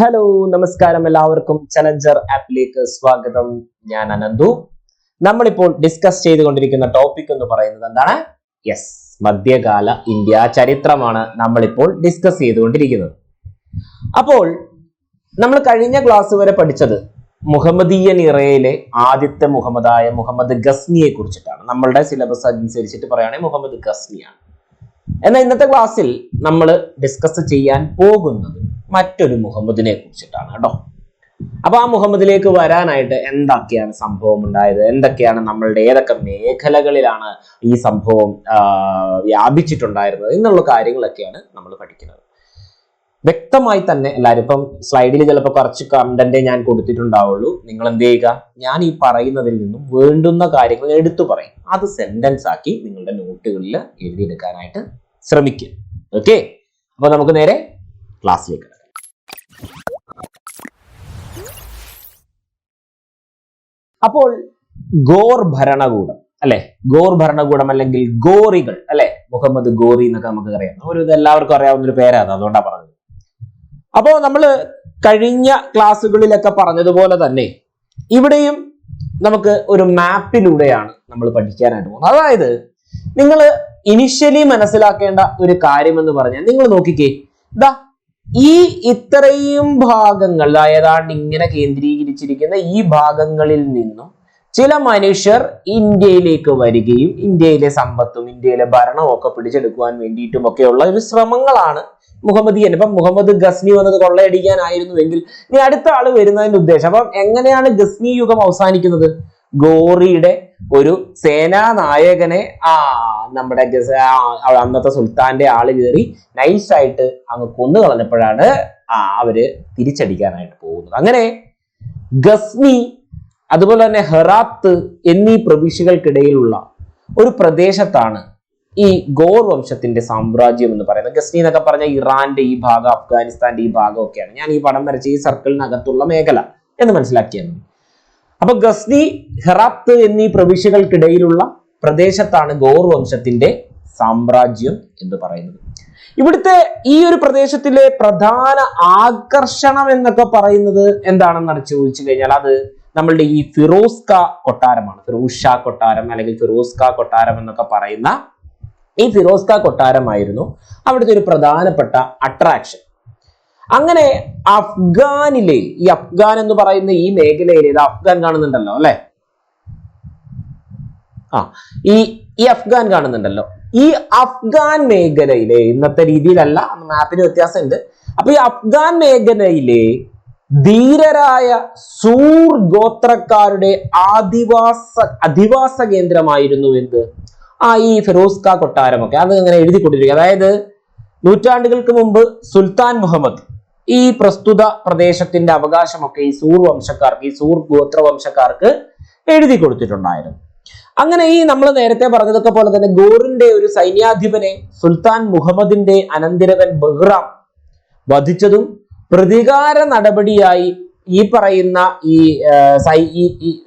Hello നമസ്കാരം എല്ലാവർക്കും. Challenger ആപ്പിലേക്ക് സ്വാഗതം. ഞാൻ അനന്തു. നമ്മളിപ്പോൾ ഡിസ്കസ് ചെയ്തുകൊണ്ടിരിക്കുന്ന ടോപ്പിക് എന്ന് പറയുന്നത് എന്താണ്? യെസ് മധ്യകാല ഇന്ത്യ ചരിത്രമാണ് നമ്മളിപ്പോൾ ഡിസ്കസ് ചെയ്തുകൊണ്ടിരിക്കുന്നത്. അപ്പോൾ നമ്മൾ കഴിഞ്ഞ ക്ലാസ് വരെ പഠിച്ചത് മുഹമ്മദീയൻ ഇറയിലെ ആദ്യത്തെ മുഹമ്മദായ മുഹമ്മദ് ഗസ്നിയെ കുറിച്ചിട്ടാണ്. നമ്മളുടെ സിലബസ് അനുസരിച്ചിട്ട് പറയുകയാണെങ്കിൽ മുഹമ്മദ് ഗസ്നിയാണ്. എന്നാൽ ഇന്നത്തെ ക്ലാസ്സിൽ നമ്മൾ ഡിസ്കസ് ചെയ്യാൻ പോകുന്നത് മറ്റൊരു മുഹമ്മദിനെ കുറിച്ചിട്ടാണ് കേട്ടോ. അപ്പൊ ആ മുഹമ്മദിലേക്ക് വരാനായിട്ട് എന്തൊക്കെയാണ് സംഭവം ഉണ്ടായത്? എന്തൊക്കെയാണ് നമ്മളുടെ ഏതൊക്കെ മേഖലകളിലാണ് ഈ സംഭവം വ്യാപിച്ചിട്ടുണ്ടായിരുന്നത് എന്നുള്ള കാര്യങ്ങളൊക്കെയാണ് നമ്മൾ പഠിക്കുന്നത്. വ്യക്തമായി തന്നെ എല്ലാവരും ഇപ്പം സ്ലൈഡിൽ ചിലപ്പോൾ കുറച്ച് കണ്ടന്റ് ഞാൻ കൊടുത്തിട്ടുണ്ടാവുള്ളൂ. നിങ്ങൾ എന്ത് ചെയ്യുക? ഞാൻ ഈ പറയുന്നതിൽ നിന്നും വേണ്ടുന്ന കാര്യങ്ങൾ എടുത്തു പറയും. അത് സെന്റൻസ് ആക്കി നിങ്ങളുടെ നോട്ടുകളിൽ എഴുതിയെടുക്കാനായിട്ട് ശ്രമിക്കുക ഓക്കെ അപ്പൊ നമുക്ക് നേരെ ക്ലാസ്സിലേക്ക് അപ്പോൾ ഗോർ ഭരണകൂടം അല്ലെ? ഗോർ ഭരണകൂടം അല്ലെങ്കിൽ ഗോറികൾ അല്ലെ? മുഹമ്മദ് ഗോറി എന്നൊക്കെ നമുക്ക് അറിയാം. ഒരു ഇത് എല്ലാവർക്കും അറിയാവുന്ന ഒരു പേരാണ് അതുകൊണ്ടാണ് പറഞ്ഞത്. അപ്പോ നമ്മൾ കഴിഞ്ഞ ക്ലാസ്സുകളിലൊക്കെ പറഞ്ഞതുപോലെ തന്നെ ഇവിടെയും നമുക്ക് ഒരു മാപ്പിലൂടെയാണ് നമ്മൾ പഠിക്കാനായിട്ട് പോകുന്നത്. അതായത് നിങ്ങൾ ഇനിഷ്യലി മനസ്സിലാക്കേണ്ട ഒരു കാര്യം എന്ന് പറഞ്ഞാൽ നിങ്ങൾ നോക്കിക്കേ. ദാ ഈ ഇത്രയും ഭാഗങ്ങൾ ഏതാണ്ട് ഇങ്ങനെ കേന്ദ്രീകരിച്ചിരിക്കുന്ന ഈ ഭാഗങ്ങളിൽ നിന്നും ചില മനുഷ്യർ ഇന്ത്യയിലേക്ക് വരികയും ഇന്ത്യയിലെ സമ്പത്തും ഇന്ത്യയിലെ ഭരണവും ഒക്കെ പിടിച്ചെടുക്കുവാൻ വേണ്ടിയിട്ടും ഒക്കെയുള്ള ഒരു ശ്രമങ്ങളാണ് മുഹമ്മദിയൻ ഇപ്പം മുഹമ്മദ് ഗസ്നി വന്നത് കൊള്ളയടിക്കാനായിരുന്നുവെങ്കിൽ ഇനി അടുത്ത ആൾ വരുന്നതിന്റെ ഉദ്ദേശം. അപ്പം എങ്ങനെയാണ് ഗസ്നി യുഗം അവസാനിക്കുന്നത്? ഗോറിയുടെ ഒരു സേനാനായകനെ ആ നമ്മുടെ അന്നത്തെ സുൽത്താന്റെ ആൾ കയറി നൈസായിട്ട് അങ്ങ് കൊന്നു കളഞ്ഞപ്പോഴാണ് ആ അവർ തിരിച്ചടിക്കാനായിട്ട് പോകുന്നത്. അങ്ങനെ ഗസ്നി അതുപോലെ തന്നെ ഹെറാത്ത് എന്നീ പ്രവിശ്യകൾക്കിടയിലുള്ള ഒരു പ്രദേശത്താണ് ഈ ഗോർ വംശത്തിന്റെ സാമ്രാജ്യം എന്ന് പറയുന്നത്. ഗസ്നി എന്നൊക്കെ പറഞ്ഞ ഇറാന്റെ ഈ ഭാഗം അഫ്ഗാനിസ്ഥാന്റെ ഈ ഭാഗം ഒക്കെയാണ് ഞാൻ ഈ പടം വരച്ച ഈ സർക്കിളിനകത്തുള്ള മേഖല എന്ന് മനസ്സിലാക്കിയാൽ മതി അപ്പൊ ഗസ്നി ഹെറാത്ത് എന്നീ പ്രവിശ്യകൾക്കിടയിലുള്ള പ്രദേശത്താണ് ഗോർ വംശത്തിന്റെ സാമ്രാജ്യം എന്ന് പറയുന്നത്. ഇവിടുത്തെ ഈ ഒരു പ്രദേശത്തിലെ പ്രധാന ആകർഷണം എന്നൊക്കെ പറയുന്നത് എന്താണെന്ന് ചോദിച്ചു കഴിഞ്ഞാൽ അത് നമ്മളുടെ ഈ ഫിറോസ്ക കൊട്ടാരമാണ്. ഫിറോസ് കൊട്ടാരം അല്ലെങ്കിൽ ഫിറോസ്ക കൊട്ടാരം എന്നൊക്കെ പറയുന്ന ഈ ഫിറോസ്ക കൊട്ടാരമായിരുന്നു അവിടുത്തെ ഒരു പ്രധാനപ്പെട്ട അട്രാക്ഷൻ അങ്ങനെ അഫ്ഗാനിലെ ഈ അഫ്ഗാൻ എന്ന് പറയുന്ന ഈ മേഖലയിൽ ഇത് അഫ്ഗാൻ കാണുന്നുണ്ടല്ലോ അല്ലെ? ആ ഈ ഈ അഫ്ഗാൻ കാണുന്നുണ്ടല്ലോ. ഈ അഫ്ഗാൻ മേഖലയിലെ ഇന്നത്തെ രീതിയിലല്ല മാപ്പിന് വ്യത്യാസമുണ്ട്. അപ്പൊ ഈ അഫ്ഗാൻ മേഖലയിലെ ധീരരായ സൂർ ഗോത്രക്കാരുടെ ആദിവാസ അധിവാസ കേന്ദ്രമായിരുന്നു എന്ത്? ആ ഈ ഫിറോസ്ക കൊട്ടാരമൊക്കെ. അത് ഇങ്ങനെ എഴുതി കൊണ്ടിരിക്കുക അതായത് നൂറ്റാണ്ടുകൾക്ക് മുമ്പ് സുൽത്താൻ മുഹമ്മദ് ഈ പ്രസ്തുത പ്രദേശത്തിന്റെ അവകാശമൊക്കെ ഈ സൂർ വംശക്കാർക്ക് ഈ സൂർ ഗോത്രവംശക്കാർക്ക് എഴുതി കൊടുത്തിട്ടുണ്ടായിരുന്നു. അങ്ങനെ ഈ നമ്മൾ നേരത്തെ പറഞ്ഞതൊക്കെ പോലെ തന്നെ ഗോറിന്റെ ഒരു സൈന്യാധിപനെ സുൽത്താൻ മുഹമ്മദിന്റെ അനന്തിരവൻ ബഹ്റാം വധിച്ചതും പ്രതികാര നടപടിയായി ഈ പറയുന്ന ഈ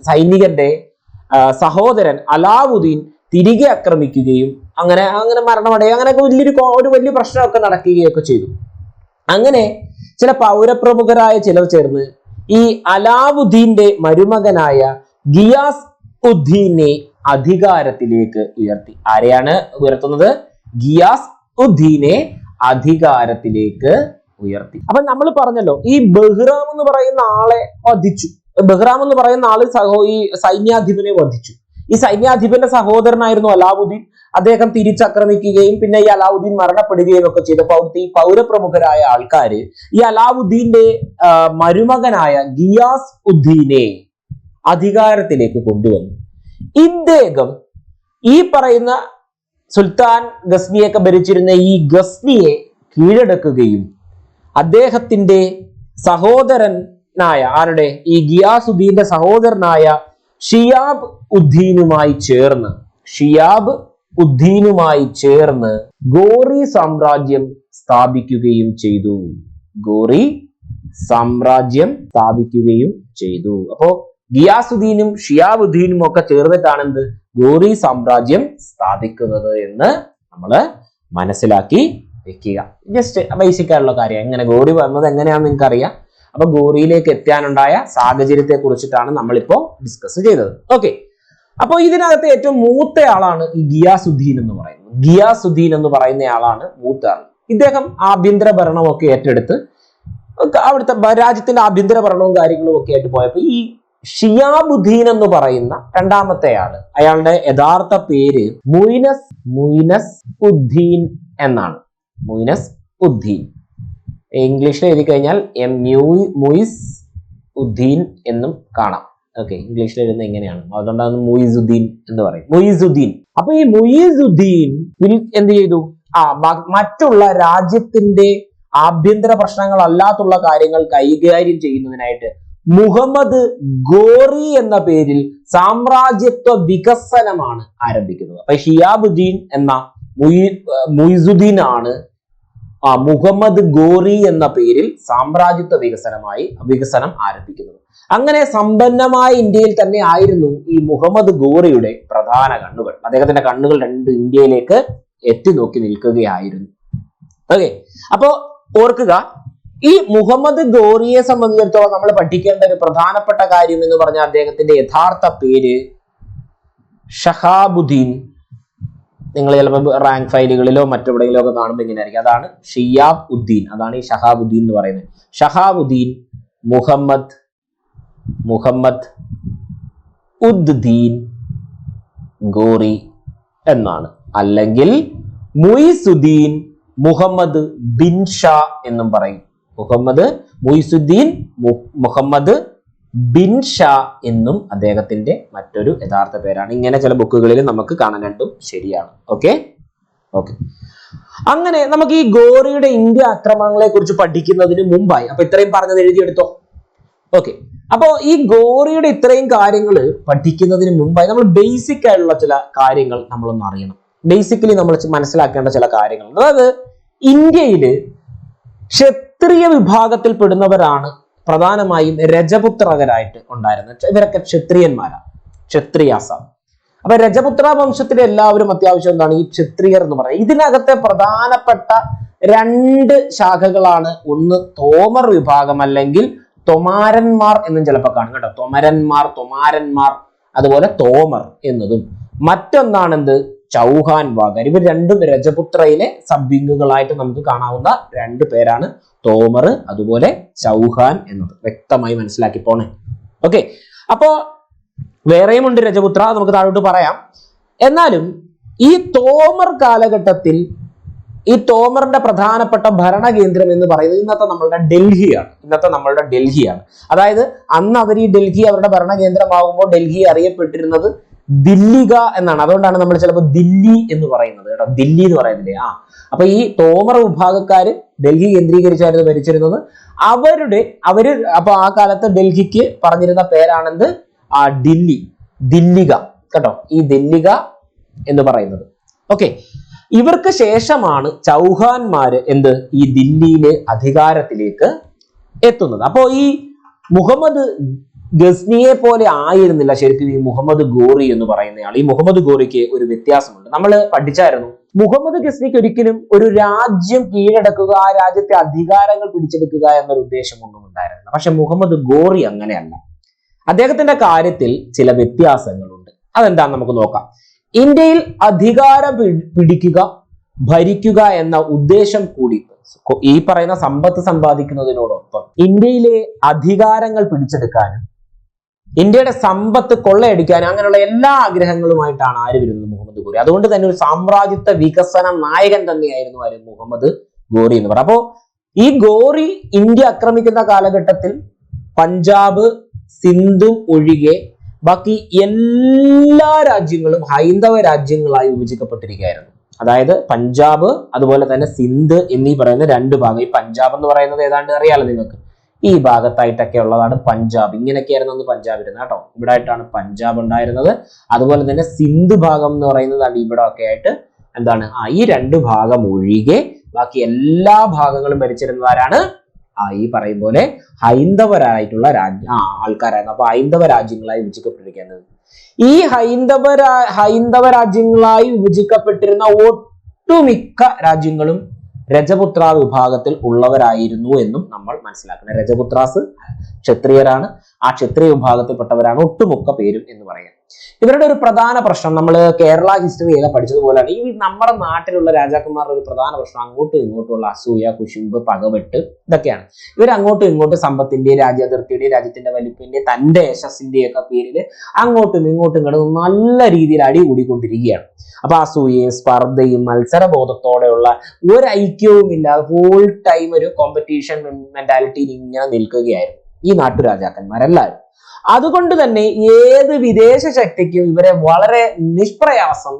സൈനികന്റെ സഹോദരൻ അലാവുദ്ദീൻ തിരികെ ആക്രമിക്കുകയും അങ്ങനെ അങ്ങനെ മരണമടയുക അങ്ങനെയൊക്കെ വലിയൊരു ഒരു വലിയ പ്രശ്നമൊക്കെ നടക്കുകയൊക്കെ ചെയ്തു. അങ്ങനെ ചില പൗരപ്രമുഖരായ ചിലർ ചേർന്ന് ഈ അലാവുദ്ദീന്റെ മരുമകനായ ഗിയാസ് ഉദ്ദീനെ അധികാരത്തിലേക്ക് ഉയർത്തി. ആരെയാണ് ഉയർത്തുന്നത്? ഗിയാസ് ഉദ്ദീനെ അധികാരത്തിലേക്ക് ഉയർത്തി. അപ്പൊ നമ്മൾ പറഞ്ഞല്ലോ ഈ ബഹ്റാം എന്ന് പറയുന്ന ആളെ വധിച്ചു. ബഹ്റാം എന്ന് പറയുന്ന ആൾ സഹോ ഈ സൈന്യാധിപനെ വധിച്ചു. ഈ സൈന്യാധിപന്റെ സഹോദരനായിരുന്നു അലാവുദ്ദീൻ. അദ്ദേഹം തിരിച്ചാക്രമിക്കുകയും പിന്നെ ഈ അലാവുദ്ദീൻ മരണപ്പെടുകയും ഒക്കെ ചെയ്തപ്പോൾ അവിടുത്തെ ഈ പൗരപ്രമുഖരായ ആൾക്കാര് ഈ അലാവുദ്ദീന്റെ മരുമകനായ ഗിയാസ് ഉദ്ദീനെ അധികാരത്തിലേക്ക് കൊണ്ടുവന്നു. ഇദ്ദേഹം ഈ പറയുന്ന സുൽത്താൻ ഗസ്നിയൊക്കെ ഭരിച്ചിരുന്ന ഈ ഗസ്നിയെ കീഴടക്കുകയും അദ്ദേഹത്തിന്റെ സഹോദരനായ ആരുടെ? ഈ ഗിയാസുദ്ദീന്റെ സഹോദരനായ ഷിയാബ് ഉദ്ദീനുമായി ചേർന്ന് ഷിയാബ് ഉദ്ദീനുമായി ചേർന്ന് ഗോറി സാമ്രാജ്യം സ്ഥാപിക്കുകയും ചെയ്തു. ഗോറി സാമ്രാജ്യം സ്ഥാപിക്കുകയും ചെയ്തു. അപ്പോ ഗിയാസുദ്ദീനും ഷിയാബുദ്ദീനും ഒക്കെ ചേർന്നിട്ടാണ് എന്ത് ഗോറി സാമ്രാജ്യം സ്ഥാപിക്കുന്നത് എന്ന് നമ്മൾ മനസ്സിലാക്കി വെക്കുക. ജസ്റ്റ് ബേസിക് ആയിട്ടുള്ള കാര്യം. എങ്ങനെ ഗോറി വന്നത് എങ്ങനെയാണെന്ന് നിങ്ങൾക്ക് അറിയാം അപ്പൊ ഗോറിയിലേക്ക് എത്താനുണ്ടായ സാഹചര്യത്തെ കുറിച്ചിട്ടാണ് നമ്മളിപ്പോ ഡിസ്കസ് ചെയ്തത്. ഓക്കെ അപ്പോൾ ഇതിനകത്ത് ഏറ്റവും മൂത്ത ആളാണ് ഈ ഗിയാസുദ്ദീൻ എന്ന് പറയുന്നത്. ഗിയാസുദ്ദീൻ എന്ന് പറയുന്ന ആളാണ് മൂത്ത ആൾ ഇദ്ദേഹം ആഭ്യന്തര ഭരണമൊക്കെ ഏറ്റെടുത്ത് അവിടുത്തെ രാജ്യത്തിന്റെ ആഭ്യന്തര ഭരണവും കാര്യങ്ങളും ഒക്കെ ആയിട്ട് പോയപ്പോൾ ഈ ഷിയാബുദ്ദീൻ എന്ന് പറയുന്ന രണ്ടാമത്തെ ആൾ അയാളുടെ യഥാർത്ഥ പേര് മുയിനസ് മുയിനസ് ഉദ്ദീൻ എന്നാണ്. മുയിനസ് ഉദ്ദീൻ. ഇംഗ്ലീഷിൽ എഴുതി കഴിഞ്ഞാൽ എം മുയിസ് ഉദ്ദീൻ എന്നും കാണാം. ഓക്കെ ഇംഗ്ലീഷിൽ എഴുതുന്നത് എങ്ങനെയാണ് അതുകൊണ്ടാണ് മുയിസുദ്ദീൻ എന്ന് പറയും മുയിസുദ്ദീൻ. അപ്പൊ ഈ മുയിസുദ്ദീൻ എന്ത് ചെയ്തു? ആ മറ്റുള്ള രാജ്യത്തിന്റെ ആഭ്യന്തര പ്രശ്നങ്ങൾ അല്ലാത്തുള്ള കാര്യങ്ങൾ കൈകാര്യം ചെയ്യുന്നതിനായിട്ട് മുഹമ്മദ് ഗോറി എന്ന പേരിൽ സാമ്രാജ്യത്വ വികസനമാണ് ആരംഭിക്കുന്നത്. അപ്പൊ ഷിയാബുദ്ദീൻ എന്ന മുയി- മുയിസുദ്ദീൻ ആണ് ആ മുഹമ്മദ് ഗോറി എന്ന പേരിൽ സാമ്രാജ്യത്വ വികസനമായി വികസനം ആരംഭിക്കുന്നത്. അങ്ങനെ സമ്പന്നമായ ഇന്ത്യയിൽ തന്നെ ആയിരുന്നു ഈ മുഹമ്മദ് ഗോറിയുടെ പ്രധാന കണ്ണുകൾ. അദ്ദേഹത്തിന്റെ കണ്ണുകൾ രണ്ട് ഇന്ത്യയിലേക്ക് എത്തി നോക്കി നിൽക്കുകയായിരുന്നു. ഓക്കെ അപ്പോ ഓർക്കുക ഈ മുഹമ്മദ് ഗോറിയെ സംബന്ധിച്ചിടത്തോളം നമ്മൾ പഠിക്കേണ്ട ഒരു പ്രധാനപ്പെട്ട കാര്യം എന്ന് പറഞ്ഞാൽ അദ്ദേഹത്തിന്റെ യഥാർത്ഥ പേര് ഷഹാബുദ്ദീൻ നിങ്ങൾ ചിലപ്പോൾ റാങ്ക് ഫയലുകളിലോ മറ്റെവിടെയെങ്കിലും ഒക്കെ കാണുമ്പോൾ ഇങ്ങനെ ആയിരിക്കും അതാണ് ഷിയാബ് ഉദ്ദീൻ. അതാണ് ഈ ഷഹാബുദ്ദീൻ എന്ന് പറയുന്നത്. ഷഹാബുദ്ദീൻ മുഹമ്മദ് മുഹമ്മദ് ഉദ്ദീൻ ഗോറി എന്നാണ്. അല്ലെങ്കിൽ മുയിസുദ്ദീൻ മുഹമ്മദ് ബിൻ ഷാ എന്നും പറയും. മുഹമ്മദ് മുയിസുദ്ദീൻ മുഹമ്മദ് ബിൻ ഷാ എന്നും അദ്ദേഹത്തിന്റെ മറ്റൊരു യഥാർത്ഥ പേരാണ്. ഇങ്ങനെ ചില ബുക്കുകളിൽ നമുക്ക് കാണാൻ രണ്ടും ശരിയാണ്. ഓക്കെ? ഓക്കെ. അങ്ങനെ നമുക്ക് ഈ ഗോറിയുടെ ഇന്ത്യ ആക്രമണങ്ങളെ കുറിച്ച് പഠിക്കുന്നതിന് മുമ്പായി അപ്പൊ ഇത്രയും പറഞ്ഞത് എഴുതിയെടുത്തോ? ഓക്കെ. അപ്പോ ഈ ഗോറിയുടെ ഇത്രയും കാര്യങ്ങൾ പഠിക്കുന്നതിന് മുമ്പായി നമ്മൾ ബേസിക് ആയിട്ടുള്ള ചില കാര്യങ്ങൾ നമ്മളൊന്ന് അറിയണം. ബേസിക്കലി നമ്മൾ മനസ്സിലാക്കേണ്ട ചില കാര്യങ്ങൾ. അതായത് ഇന്ത്യയിൽ ക്ഷത്രിയ വിഭാഗത്തിൽ പെടുന്നവരാണ് പ്രധാനമായും രജപുത്രകരായിട്ട് ഉണ്ടായിരുന്നത് ഇവരൊക്കെ ക്ഷത്രിയന്മാരാണ്. ക്ഷത്രിയാസ. അപ്പൊ രജപുത്ര വംശത്തിലെ എല്ലാവരും അത്യാവശ്യം എന്താണ്? ഈ ക്ഷത്രിയർ എന്ന് പറയുന്നത് ഇതിനകത്തെ പ്രധാനപ്പെട്ട രണ്ട് ശാഖകളാണ് ഒന്ന് തോമർ വിഭാഗം അല്ലെങ്കിൽ തൊമാരന്മാർ എന്നും ചിലപ്പോൾ കാണും കേട്ടോ. തൊമരന്മാർ തൊമാരന്മാർ അതുപോലെ തോമർ എന്നതും. മറ്റൊന്നാണ് എന്ത് ചൗഹാൻ വാഗർ ഇവർ രണ്ടും രജപുത്രയിലെ സബ്വിങ്ങുകളായിട്ട് നമുക്ക് കാണാവുന്ന രണ്ട് പേരാണ്. തോമർ അതുപോലെ ചൗഹാൻ എന്നത്. വ്യക്തമായി മനസ്സിലാക്കി പോണേ. ഓക്കെ. അപ്പോ വേറെയും ഉണ്ട് രജപുത്ര നമുക്ക് താഴോട്ട് പറയാം. എന്നാലും ഈ തോമർ കാലഘട്ടത്തിൽ ഈ തോമറിന്റെ പ്രധാനപ്പെട്ട ഭരണകേന്ദ്രം എന്ന് പറയുന്നത് ഇന്നത്തെ നമ്മളുടെ ഡൽഹിയാണ്. ഇന്നത്തെ നമ്മളുടെ ഡൽഹിയാണ്. അതായത് അന്ന് അവർ ഈ ഡൽഹി അവരുടെ ഭരണകേന്ദ്രമാകുമ്പോൾ ഡൽഹി അറിയപ്പെട്ടിരുന്നത് ദില്ലിക എന്നാണ്. അതുകൊണ്ടാണ് നമ്മൾ ചിലപ്പോൾ ദില്ലി എന്ന് പറയുന്നത് കേട്ടോ. ദില്ലി എന്ന് പറയുന്നില്ലേ? ആ. അപ്പൊ ഈ തോമർ വിഭാഗക്കാര് ഡൽഹി കേന്ദ്രീകരിച്ചായിരുന്നു ഭരിച്ചിരുന്നത്. അവരുടെ അവർ അപ്പൊ ആ കാലത്ത് ഡൽഹിക്ക് പറഞ്ഞിരുന്ന പേരാണെന്ത്? ആ ദില്ലി. ദില്ലിക. കേട്ടോ. ഈ ദില്ലിക എന്ന് പറയുന്നത്. ഓക്കെ. ഇവർക്ക് ശേഷമാണ് ചൗഹാന്മാര് എന്ത്? ഈ ദില്ലിയിലെ അധികാരത്തിലേക്ക് എത്തുന്നത്. അപ്പോ ഈ മുഹമ്മദ് ഗസ്നിയെ പോലെ ആയിരുന്നില്ല ശരിക്കും ഈ മുഹമ്മദ് ഗോറി എന്ന് പറയുന്നയാൾ. ഈ മുഹമ്മദ് ഗോറിക്ക് ഒരു വ്യത്യാസമുണ്ട്. നമ്മൾ പഠിച്ചായിരുന്നു. മുഹമ്മദ് ഗസ്നിക്ക് ഒരിക്കലും ഒരു രാജ്യം കീഴടക്കുക ആ രാജ്യത്തെ അധികാരങ്ങൾ പിടിച്ചെടുക്കുക എന്നൊരു ഉദ്ദേശമൊന്നും ഉണ്ടായിരുന്നില്ല. പക്ഷെ മുഹമ്മദ് ഗോറി അങ്ങനെയല്ല. അദ്ദേഹത്തിന്റെ കാര്യത്തിൽ ചില വ്യത്യാസങ്ങളുണ്ട്. അതെന്താന്ന് നമുക്ക് നോക്കാം. ഇന്ത്യയിൽ അധികാരം പിടിക്കുക ഭരിക്കുക എന്ന ഉദ്ദേശം കൂടി ഈ പറയുന്ന സമ്പത്ത് സമ്പാദിക്കുന്നതിനോടൊപ്പം ഇന്ത്യയിലെ അധികാരങ്ങൾ പിടിച്ചെടുക്കാനും ഇന്ത്യയുടെ സമ്പത്ത് കൊള്ളയടിക്കാൻ അങ്ങനെയുള്ള എല്ലാ ആഗ്രഹങ്ങളുമായിട്ടാണ് ആര് വരുന്നത് മുഹമ്മദ് ഗോറി അതുകൊണ്ട് തന്നെ ഒരു സാമ്രാജ്യത്വ വികസന നായകൻ തന്നെയായിരുന്നു ആര് മുഹമ്മദ് ഗോറി എന്ന് പറയുന്നത്. അപ്പോ ഈ ഗോറി ഇന്ത്യ ആക്രമിക്കുന്ന കാലഘട്ടത്തിൽ പഞ്ചാബ് സിന്ധു ഒഴികെ ബാക്കി എല്ലാ രാജ്യങ്ങളും ഹൈന്ദവ രാജ്യങ്ങളായി വിഭജിക്കപ്പെട്ടിരിക്കുകയായിരുന്നു. അതായത് പഞ്ചാബ് അതുപോലെ തന്നെ സിന്ധ് എന്നീ പറയുന്ന രണ്ട് ഭാഗം. ഈ പഞ്ചാബ് എന്ന് പറയുന്നത് ഏതാണ്ട് അറിയാലോ നിങ്ങൾക്ക്? ഈ ഭാഗത്തായിട്ടൊക്കെ ഉള്ളതാണ് പഞ്ചാബ്. ഇങ്ങനെയൊക്കെയായിരുന്നു അന്ന് പഞ്ചാബ് ഇരുന്നത് കേട്ടോ. ഇവിടെ ആയിട്ടാണ് പഞ്ചാബ് ഉണ്ടായിരുന്നത്. അതുപോലെ തന്നെ സിന്ധ് ഭാഗം എന്ന് പറയുന്നതാണ് ഇവിടെ ഒക്കെ ആയിട്ട് എന്താണ്? ആ ഈ രണ്ട് ഭാഗം ഒഴികെ ബാക്കി എല്ലാ ഭാഗങ്ങളും ഭരിച്ചിരുന്നവരാണ് ആ ഈ പറയും പോലെ ഹൈന്ദവരായിട്ടുള്ള രാജ്യ ആ ആൾക്കാരായിരുന്നു. അപ്പൊ ഹൈന്ദവ രാജ്യങ്ങളായി വിഭജിക്കപ്പെട്ടിരിക്കുന്നത്. ഈ ഹൈന്ദവ ഹൈന്ദവ രാജ്യങ്ങളായി വിഭജിക്കപ്പെട്ടിരുന്ന ഒട്ടുമിക്ക രാജ്യങ്ങളും രജപുത്ര വിഭാഗത്തിൽ ഉള്ളവരായിരുന്നു എന്നും നമ്മൾ മനസ്സിലാക്കണം രജപുത്രാസ് ക്ഷത്രിയരാണ്. ആ ക്ഷത്രിയ വിഭാഗത്തിൽപ്പെട്ടവരാണ് ഒട്ടുമുക്ക പേരും എന്ന് പറയാം ഇവരുടെ ഒരു പ്രധാന പ്രശ്നം നമ്മൾ കേരള ഹിസ്റ്ററിയൊക്കെ പഠിച്ചതുപോലെയാണ്. ഈ നമ്മുടെ നാട്ടിലുള്ള രാജാക്കന്മാരുടെ ഒരു പ്രധാന പ്രശ്നം അങ്ങോട്ടും ഇങ്ങോട്ടുമുള്ള അസൂയ കുശുമ്പ് പകവെട്ട് ഇതൊക്കെയാണ്. ഇവർ അങ്ങോട്ടും ഇങ്ങോട്ടും സമ്പത്തിന്റെ രാജ്യാതിർത്തിയുടെ രാജ്യത്തിന്റെ വലിപ്പിന്റെ തന്റെ യശസ്സിന്റെ ഒക്കെ പേരിൽ അങ്ങോട്ടും ഇങ്ങോട്ടും കിടന്ന് നല്ല രീതിയിൽ അടി കൂടിക്കൊണ്ടിരിക്കുകയാണ്. അപ്പൊ അസൂയയും സ്പർദ്ധയും മത്സരബോധത്തോടെയുള്ള ഒരു ഐക്യവും ഇല്ലാതെ ഫുൾ ടൈം ഒരു കോമ്പറ്റീഷൻ മെന്റാലിറ്റിയിൽ ഇങ്ങനെ നിൽക്കുകയായിരുന്നു ഈ നാട്ടുരാജാക്കന്മാരെല്ലാവരും. അതുകൊണ്ട് തന്നെ ഏത് വിദേശ ശക്തിക്കും ഇവരെ വളരെ നിഷ്പ്രയാസം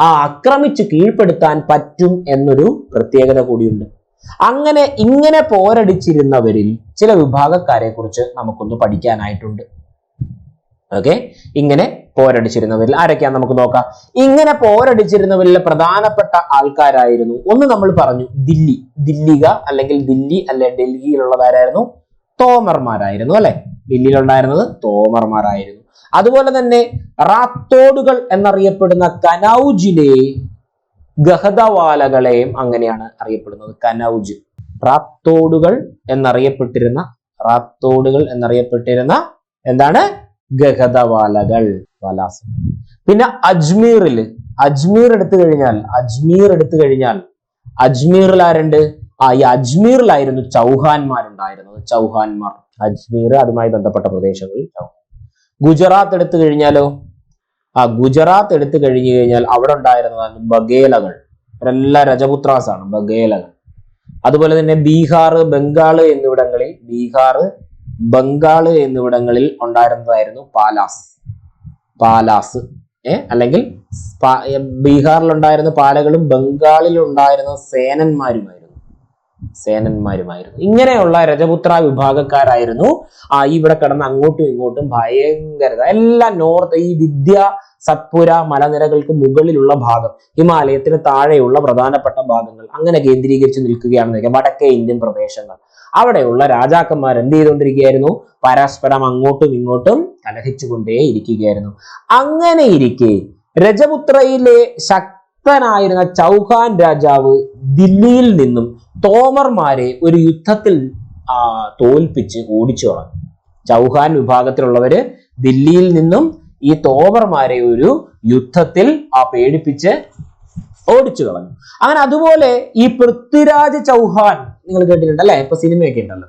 ആ ആക്രമിച്ച് കീഴ്പ്പെടുത്താൻ പറ്റും എന്നൊരു പ്രത്യേകത കൂടിയുണ്ട്. അങ്ങനെ ഇങ്ങനെ പോരടിച്ചിരുന്നവരിൽ ചില വിഭാഗക്കാരെ കുറിച്ച് നമുക്കൊന്ന് പഠിക്കാനായിട്ടുണ്ട്. ഓക്കെ? ഇങ്ങനെ പോരടിച്ചിരുന്നവരിൽ ആരൊക്കെയാണ് നമുക്ക് നോക്കാം. ഇങ്ങനെ പോരടിച്ചിരുന്നവരിലെ പ്രധാനപ്പെട്ട ആൾക്കാരായിരുന്നു ഒന്ന് നമ്മൾ പറഞ്ഞു ദില്ലി. ദില്ലിക അല്ലെങ്കിൽ ദില്ലി അല്ലെ ഡൽഹിയിലുള്ളവരായിരുന്നു തോമർമാരായിരുന്നു അല്ലെ? ദില്ലിയിലുണ്ടായിരുന്നത് തോമർമാരായിരുന്നു. അതുപോലെ തന്നെ റാത്തോഡുകൾ എന്നറിയപ്പെടുന്ന കനൌജിലെ ഗഹദവാലകളെയും അങ്ങനെയാണ് അറിയപ്പെടുന്നത്. കനൗജ്. റാത്തോഡുകൾ എന്നറിയപ്പെട്ടിരുന്ന റാത്തോഡുകൾ എന്നറിയപ്പെട്ടിരുന്ന എന്താണ്? ഗഹദവാലകൾ വലാസ് പിന്നെ അജ്മീറിൽ അജ്മീർ എടുത്തു കഴിഞ്ഞാൽ അജ്മീർ എടുത്തു കഴിഞ്ഞാൽ അജ്മീറിൽ ആരുണ്ട്? ആ ഈ അജ്മീറിലായിരുന്നു ചൗഹാന്മാരുണ്ടായിരുന്നത്. ചൗഹാൻമാർ അജ്മീർ അതുമായി ബന്ധപ്പെട്ട പ്രദേശങ്ങളിൽ. ഗുജറാത്ത് എടുത്തു കഴിഞ്ഞാലോ? ആ ഗുജറാത്ത് എടുത്തു കഴിഞ്ഞു കഴിഞ്ഞാൽ അവിടെ ഉണ്ടായിരുന്നതാണ് ബഗേലകൾ. ഇവരെല്ലാം രജപുത്രാസ് ആണ് ബഗേലകൾ. അതുപോലെ തന്നെ ബീഹാർ ബംഗാൾ എന്നിവിടങ്ങളിൽ ബീഹാർ ബംഗാൾ എന്നിവിടങ്ങളിൽ ഉണ്ടായിരുന്നതായിരുന്നു പാലാസ്. പാലാസ് ഏ അല്ലെങ്കിൽ ബീഹാറിലുണ്ടായിരുന്ന പാലകളും ബംഗാളിൽ ഉണ്ടായിരുന്ന സേനന്മാരുമായിരുന്നു. സേനന്മാരുമായിരുന്നു. ഇങ്ങനെയുള്ള രജപുത്ര വിഭാഗക്കാരായിരുന്നു. ആ ഇവിടെ കിടന്ന് അങ്ങോട്ടും ഇങ്ങോട്ടും ഭയങ്കരത എല്ലാ നോർത്ത് ഈ വിദ്യ സത്പുര മലനിരകൾക്ക് മുകളിലുള്ള ഭാഗം ഹിമാലയത്തിന് താഴെയുള്ള പ്രധാനപ്പെട്ട ഭാഗങ്ങൾ അങ്ങനെ കേന്ദ്രീകരിച്ച് നിൽക്കുകയാണെന്ന് വടക്കേ ഇന്ത്യൻ പ്രദേശങ്ങൾ. അവിടെയുള്ള രാജാക്കന്മാർ എന്ത് ചെയ്തുകൊണ്ടിരിക്കുകയായിരുന്നു? പരസ്പരം അങ്ങോട്ടും ഇങ്ങോട്ടും കലഹിച്ചുകൊണ്ടേ ഇരിക്കുകയായിരുന്നു അങ്ങനെ ഇരിക്കെ രജപുത്രയിലെ ശക്തനായിരുന്ന ചൗഹാൻ രാജാവ് ദില്ലിയിൽ നിന്നും തോമർമാരെ ഒരു യുദ്ധത്തിൽ തോൽപ്പിച്ച് ഓടിച്ചു കളഞ്ഞു. ചൗഹാൻ വിഭാഗത്തിലുള്ളവര് ദില്ലിയിൽ നിന്നും ഈ തോമർമാരെ ഒരു യുദ്ധത്തിൽ ആ പേടിപ്പിച്ച് ഓടിച്ചു കളഞ്ഞു. അങ്ങനെ അതുപോലെ ഈ പൃഥ്വിരാജ് ചൗഹാൻ നിങ്ങൾ കേട്ടിട്ടുണ്ട് അല്ലെ ഇപ്പൊ സിനിമയൊക്കെ ഉണ്ടല്ലോ.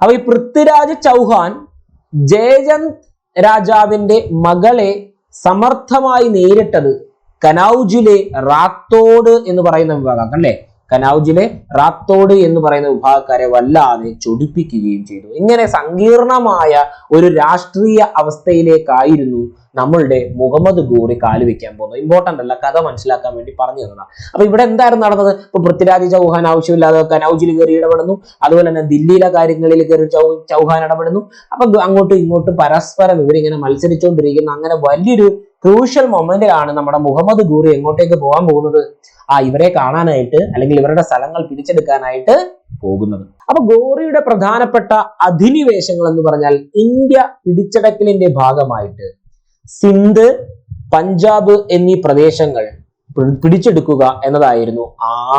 അപ്പൊ ഈ പൃഥ്വിരാജ് ചൗഹാൻ ജയജന്ത് രാജാവിന്റെ മകളെ സമർത്ഥമായി നേരിട്ടത് കനൌജിലെ റാത്തോഡ് എന്ന് പറയുന്ന വിഭാഗം അല്ലേ? കനൌജിലെ റാത്തോഡ് എന്ന് പറയുന്ന വിഭാഗക്കാരെ വല്ലാതെ ചൊടിപ്പിക്കുകയും ചെയ്തു. ഇങ്ങനെ സങ്കീർണമായ ഒരു രാഷ്ട്രീയ അവസ്ഥയിലേക്കായിരുന്നു നമ്മളുടെ മുഹമ്മദ് ഗോറി കാലുവെക്കാൻ പോകുന്നത്. ഇമ്പോർട്ടന്റ് അല്ല കഥ മനസ്സിലാക്കാൻ വേണ്ടി പറഞ്ഞു തന്നതാണ് അപ്പൊ ഇവിടെ എന്തായിരുന്നു നടന്നത്? ഇപ്പൊ പൃഥ്വിരാജ് ചൗഹാൻ ആവശ്യമില്ലാതെ കനൌജിൽ കയറി ഇടപെടുന്നു. അതുപോലെ തന്നെ ദില്ലിയിലെ കാര്യങ്ങളിൽ കയറി ചൗഹാൻ ഇടപെടുന്നു. അപ്പൊ അങ്ങോട്ടും ഇങ്ങോട്ടും പരസ്പരം ഇവരിങ്ങനെ മത്സരിച്ചുകൊണ്ടിരിക്കുന്ന. അങ്ങനെ വലിയൊരു ക്രൂഷ്യൽ മൊമെന്റിലാണ് നമ്മുടെ മുഹമ്മദ് ഗൂറി എങ്ങോട്ടേക്ക് പോകാൻ പോകുന്നത്? ആ ഇവരെ കാണാനായിട്ട് അല്ലെങ്കിൽ ഇവരുടെ സ്ഥലങ്ങൾ പിടിച്ചെടുക്കാനായിട്ട് പോകുന്നത്. അപ്പൊ ഗോറിയുടെ പ്രധാനപ്പെട്ട അധിനിവേശങ്ങൾ എന്ന് പറഞ്ഞാൽ ഇന്ത്യ പിടിച്ചടക്കലിന്റെ ഭാഗമായിട്ട് സിന്ധ് പഞ്ചാബ് എന്നീ പ്രദേശങ്ങൾ പിടിച്ചെടുക്കുക എന്നതായിരുന്നു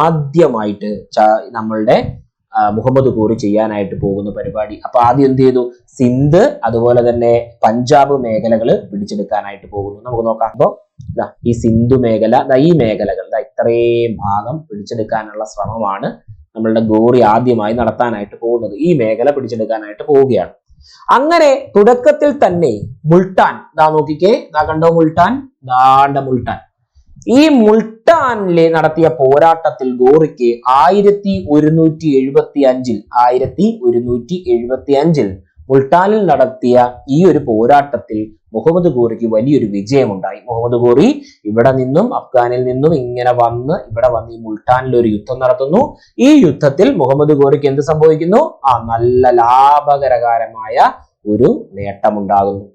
ആദ്യമായിട്ട് നമ്മളുടെ മുഹമ്മദ് ഗോറി ചെയ്യാനായിട്ട് പോകുന്ന പരിപാടി. അപ്പൊ ആദ്യം എന്ത് ചെയ്തു? സിന്ധ് അതുപോലെ തന്നെ പഞ്ചാബ് മേഖലകൾ പിടിച്ചെടുക്കാനായിട്ട് പോകുന്നു. നമുക്ക് നോക്കാം. അപ്പൊ ദാ ഈ സിന്ധു മേഖല ഈ മേഖലകൾ ഇത്രയും ഭാഗം പിടിച്ചെടുക്കാനുള്ള ശ്രമമാണ് നമ്മളുടെ ഗോറി ആദ്യമായി നടത്താനായിട്ട് പോകുന്നത്. ഈ മേഖല പിടിച്ചെടുക്കാനായിട്ട് പോവുകയാണ്. അങ്ങനെ തുടക്കത്തിൽ തന്നെ മുൾട്ടാൻ ദാ നോക്കിക്കേ. ദാ കണ്ടോ മുൾട്ടാൻ? ദാണ്ട മുൾട്ടാൻ. ഈ മുൾട്ടാനിലെ നടത്തിയ പോരാട്ടത്തിൽ ഗോറിക്ക് ആയിരത്തി ഒരുന്നൂറ്റി എഴുപത്തി അഞ്ചിൽ ആയിരത്തി ഒരുന്നൂറ്റി എഴുപത്തി അഞ്ചിൽ മുൾട്ടാനിൽ നടത്തിയ ഈ ഒരു പോരാട്ടത്തിൽ മുഹമ്മദ് ഗോറിക്ക് വലിയൊരു വിജയമുണ്ടായി. മുഹമ്മദ് ഗോറി ഇവിടെ നിന്നും അഫ്ഗാനിൽ നിന്നും ഇങ്ങനെ വന്ന് ഇവിടെ വന്ന് ഈ മുൾട്ടാനിൽ ഒരു യുദ്ധം നടത്തുന്നു. ഈ യുദ്ധത്തിൽ മുഹമ്മദ് ഗോറിക്ക് എന്ത് സംഭവിക്കുന്നു? ആ നല്ല ലാഭകരകരമായ ഒരു നേട്ടമുണ്ടാകുന്നു.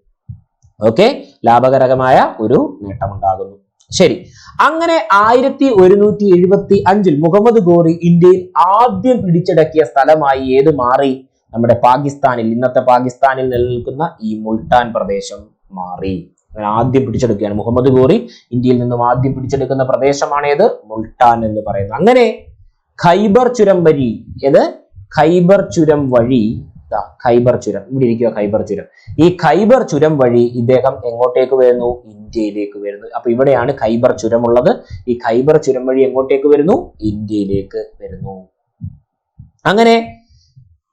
ഓക്കെ ലാഭകരകമായ ഒരു നേട്ടമുണ്ടാകുന്നു. ശരി. അങ്ങനെ ആയിരത്തി ഒരുന്നൂറ്റി എഴുപത്തി അഞ്ചിൽ മുഹമ്മദ് ഗോറി ഇന്ത്യയിൽ ആദ്യം പിടിച്ചടക്കിയ സ്ഥലമായി ഏത് മാറി? നമ്മുടെ പാകിസ്ഥാനിൽ ഇന്നത്തെ പാകിസ്ഥാനിൽ നിലനിൽക്കുന്ന ഈ മുൾട്ടാൻ പ്രദേശം മാറി. ആദ്യം പിടിച്ചെടുക്കുകയാണ് മുഹമ്മദ് ഗോറി. ഇന്ത്യയിൽ നിന്നും ആദ്യം പിടിച്ചെടുക്കുന്ന പ്രദേശമാണേത് മുൾട്ടാൻ എന്ന് പറയുന്നത്. അങ്ങനെ ഖൈബർ ചുരം വഴി ഏത്? ഖൈബർ ചുരം വഴി ഖൈബർ ചുരം. ഇവിടെ ഇരിക്കുക ഖൈബർ ചുരം. ഈ ഖൈബർ ചുരം വഴി ഇദ്ദേഹം എങ്ങോട്ടേക്ക് വരുന്നു? ഇന്ത്യയിലേക്ക് വരുന്നു. അപ്പൊ ഇവിടെയാണ് ഖൈബർ ചുരം ഉള്ളത് ഈ ഖൈബർ ചുരം വഴി എങ്ങോട്ടേക്ക് വരുന്നു? ഇന്ത്യയിലേക്ക് വരുന്നു. അങ്ങനെ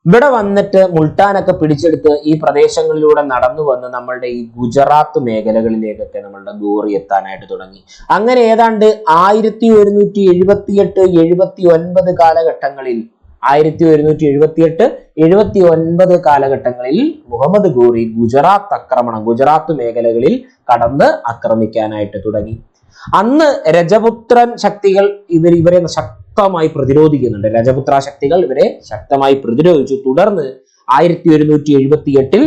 ഇവിടെ വന്നിട്ട് മുൾട്ടാനൊക്കെ പിടിച്ചെടുത്ത് ഈ പ്രദേശങ്ങളിലൂടെ നടന്നു വന്ന് നമ്മളുടെ ഈ ഗുജറാത്ത് മേഖലകളിലേക്കൊക്കെ നമ്മളുടെ ഗോറി എത്താനായിട്ട് തുടങ്ങി. അങ്ങനെ ഏതാണ്ട് ആയിരത്തി ഒരുന്നൂറ്റി എഴുപത്തി എട്ട് എഴുപത്തി ഒൻപത് കാലഘട്ടങ്ങളിൽ ആയിരത്തി ഒരുന്നൂറ്റി എഴുപത്തി എട്ട് എഴുപത്തി ഒൻപത് കാലഘട്ടങ്ങളിൽ മുഹമ്മദ് ഗോറി ഗുജറാത്ത് ആക്രമണം ഗുജറാത്ത് മേഖലകളിൽ കടന്ന് ആക്രമിക്കാനായിട്ട് തുടങ്ങി. അന്ന് രജപുത്രൻ ശക്തികൾ ഇവർ ഇവരെ ശക്തമായി പ്രതിരോധിക്കുന്നുണ്ട്. രജപുത്ര ശക്തികൾ ഇവരെ ശക്തമായി പ്രതിരോധിച്ചു. തുടർന്ന് ആയിരത്തി ഒരുന്നൂറ്റി എഴുപത്തി എട്ടിൽ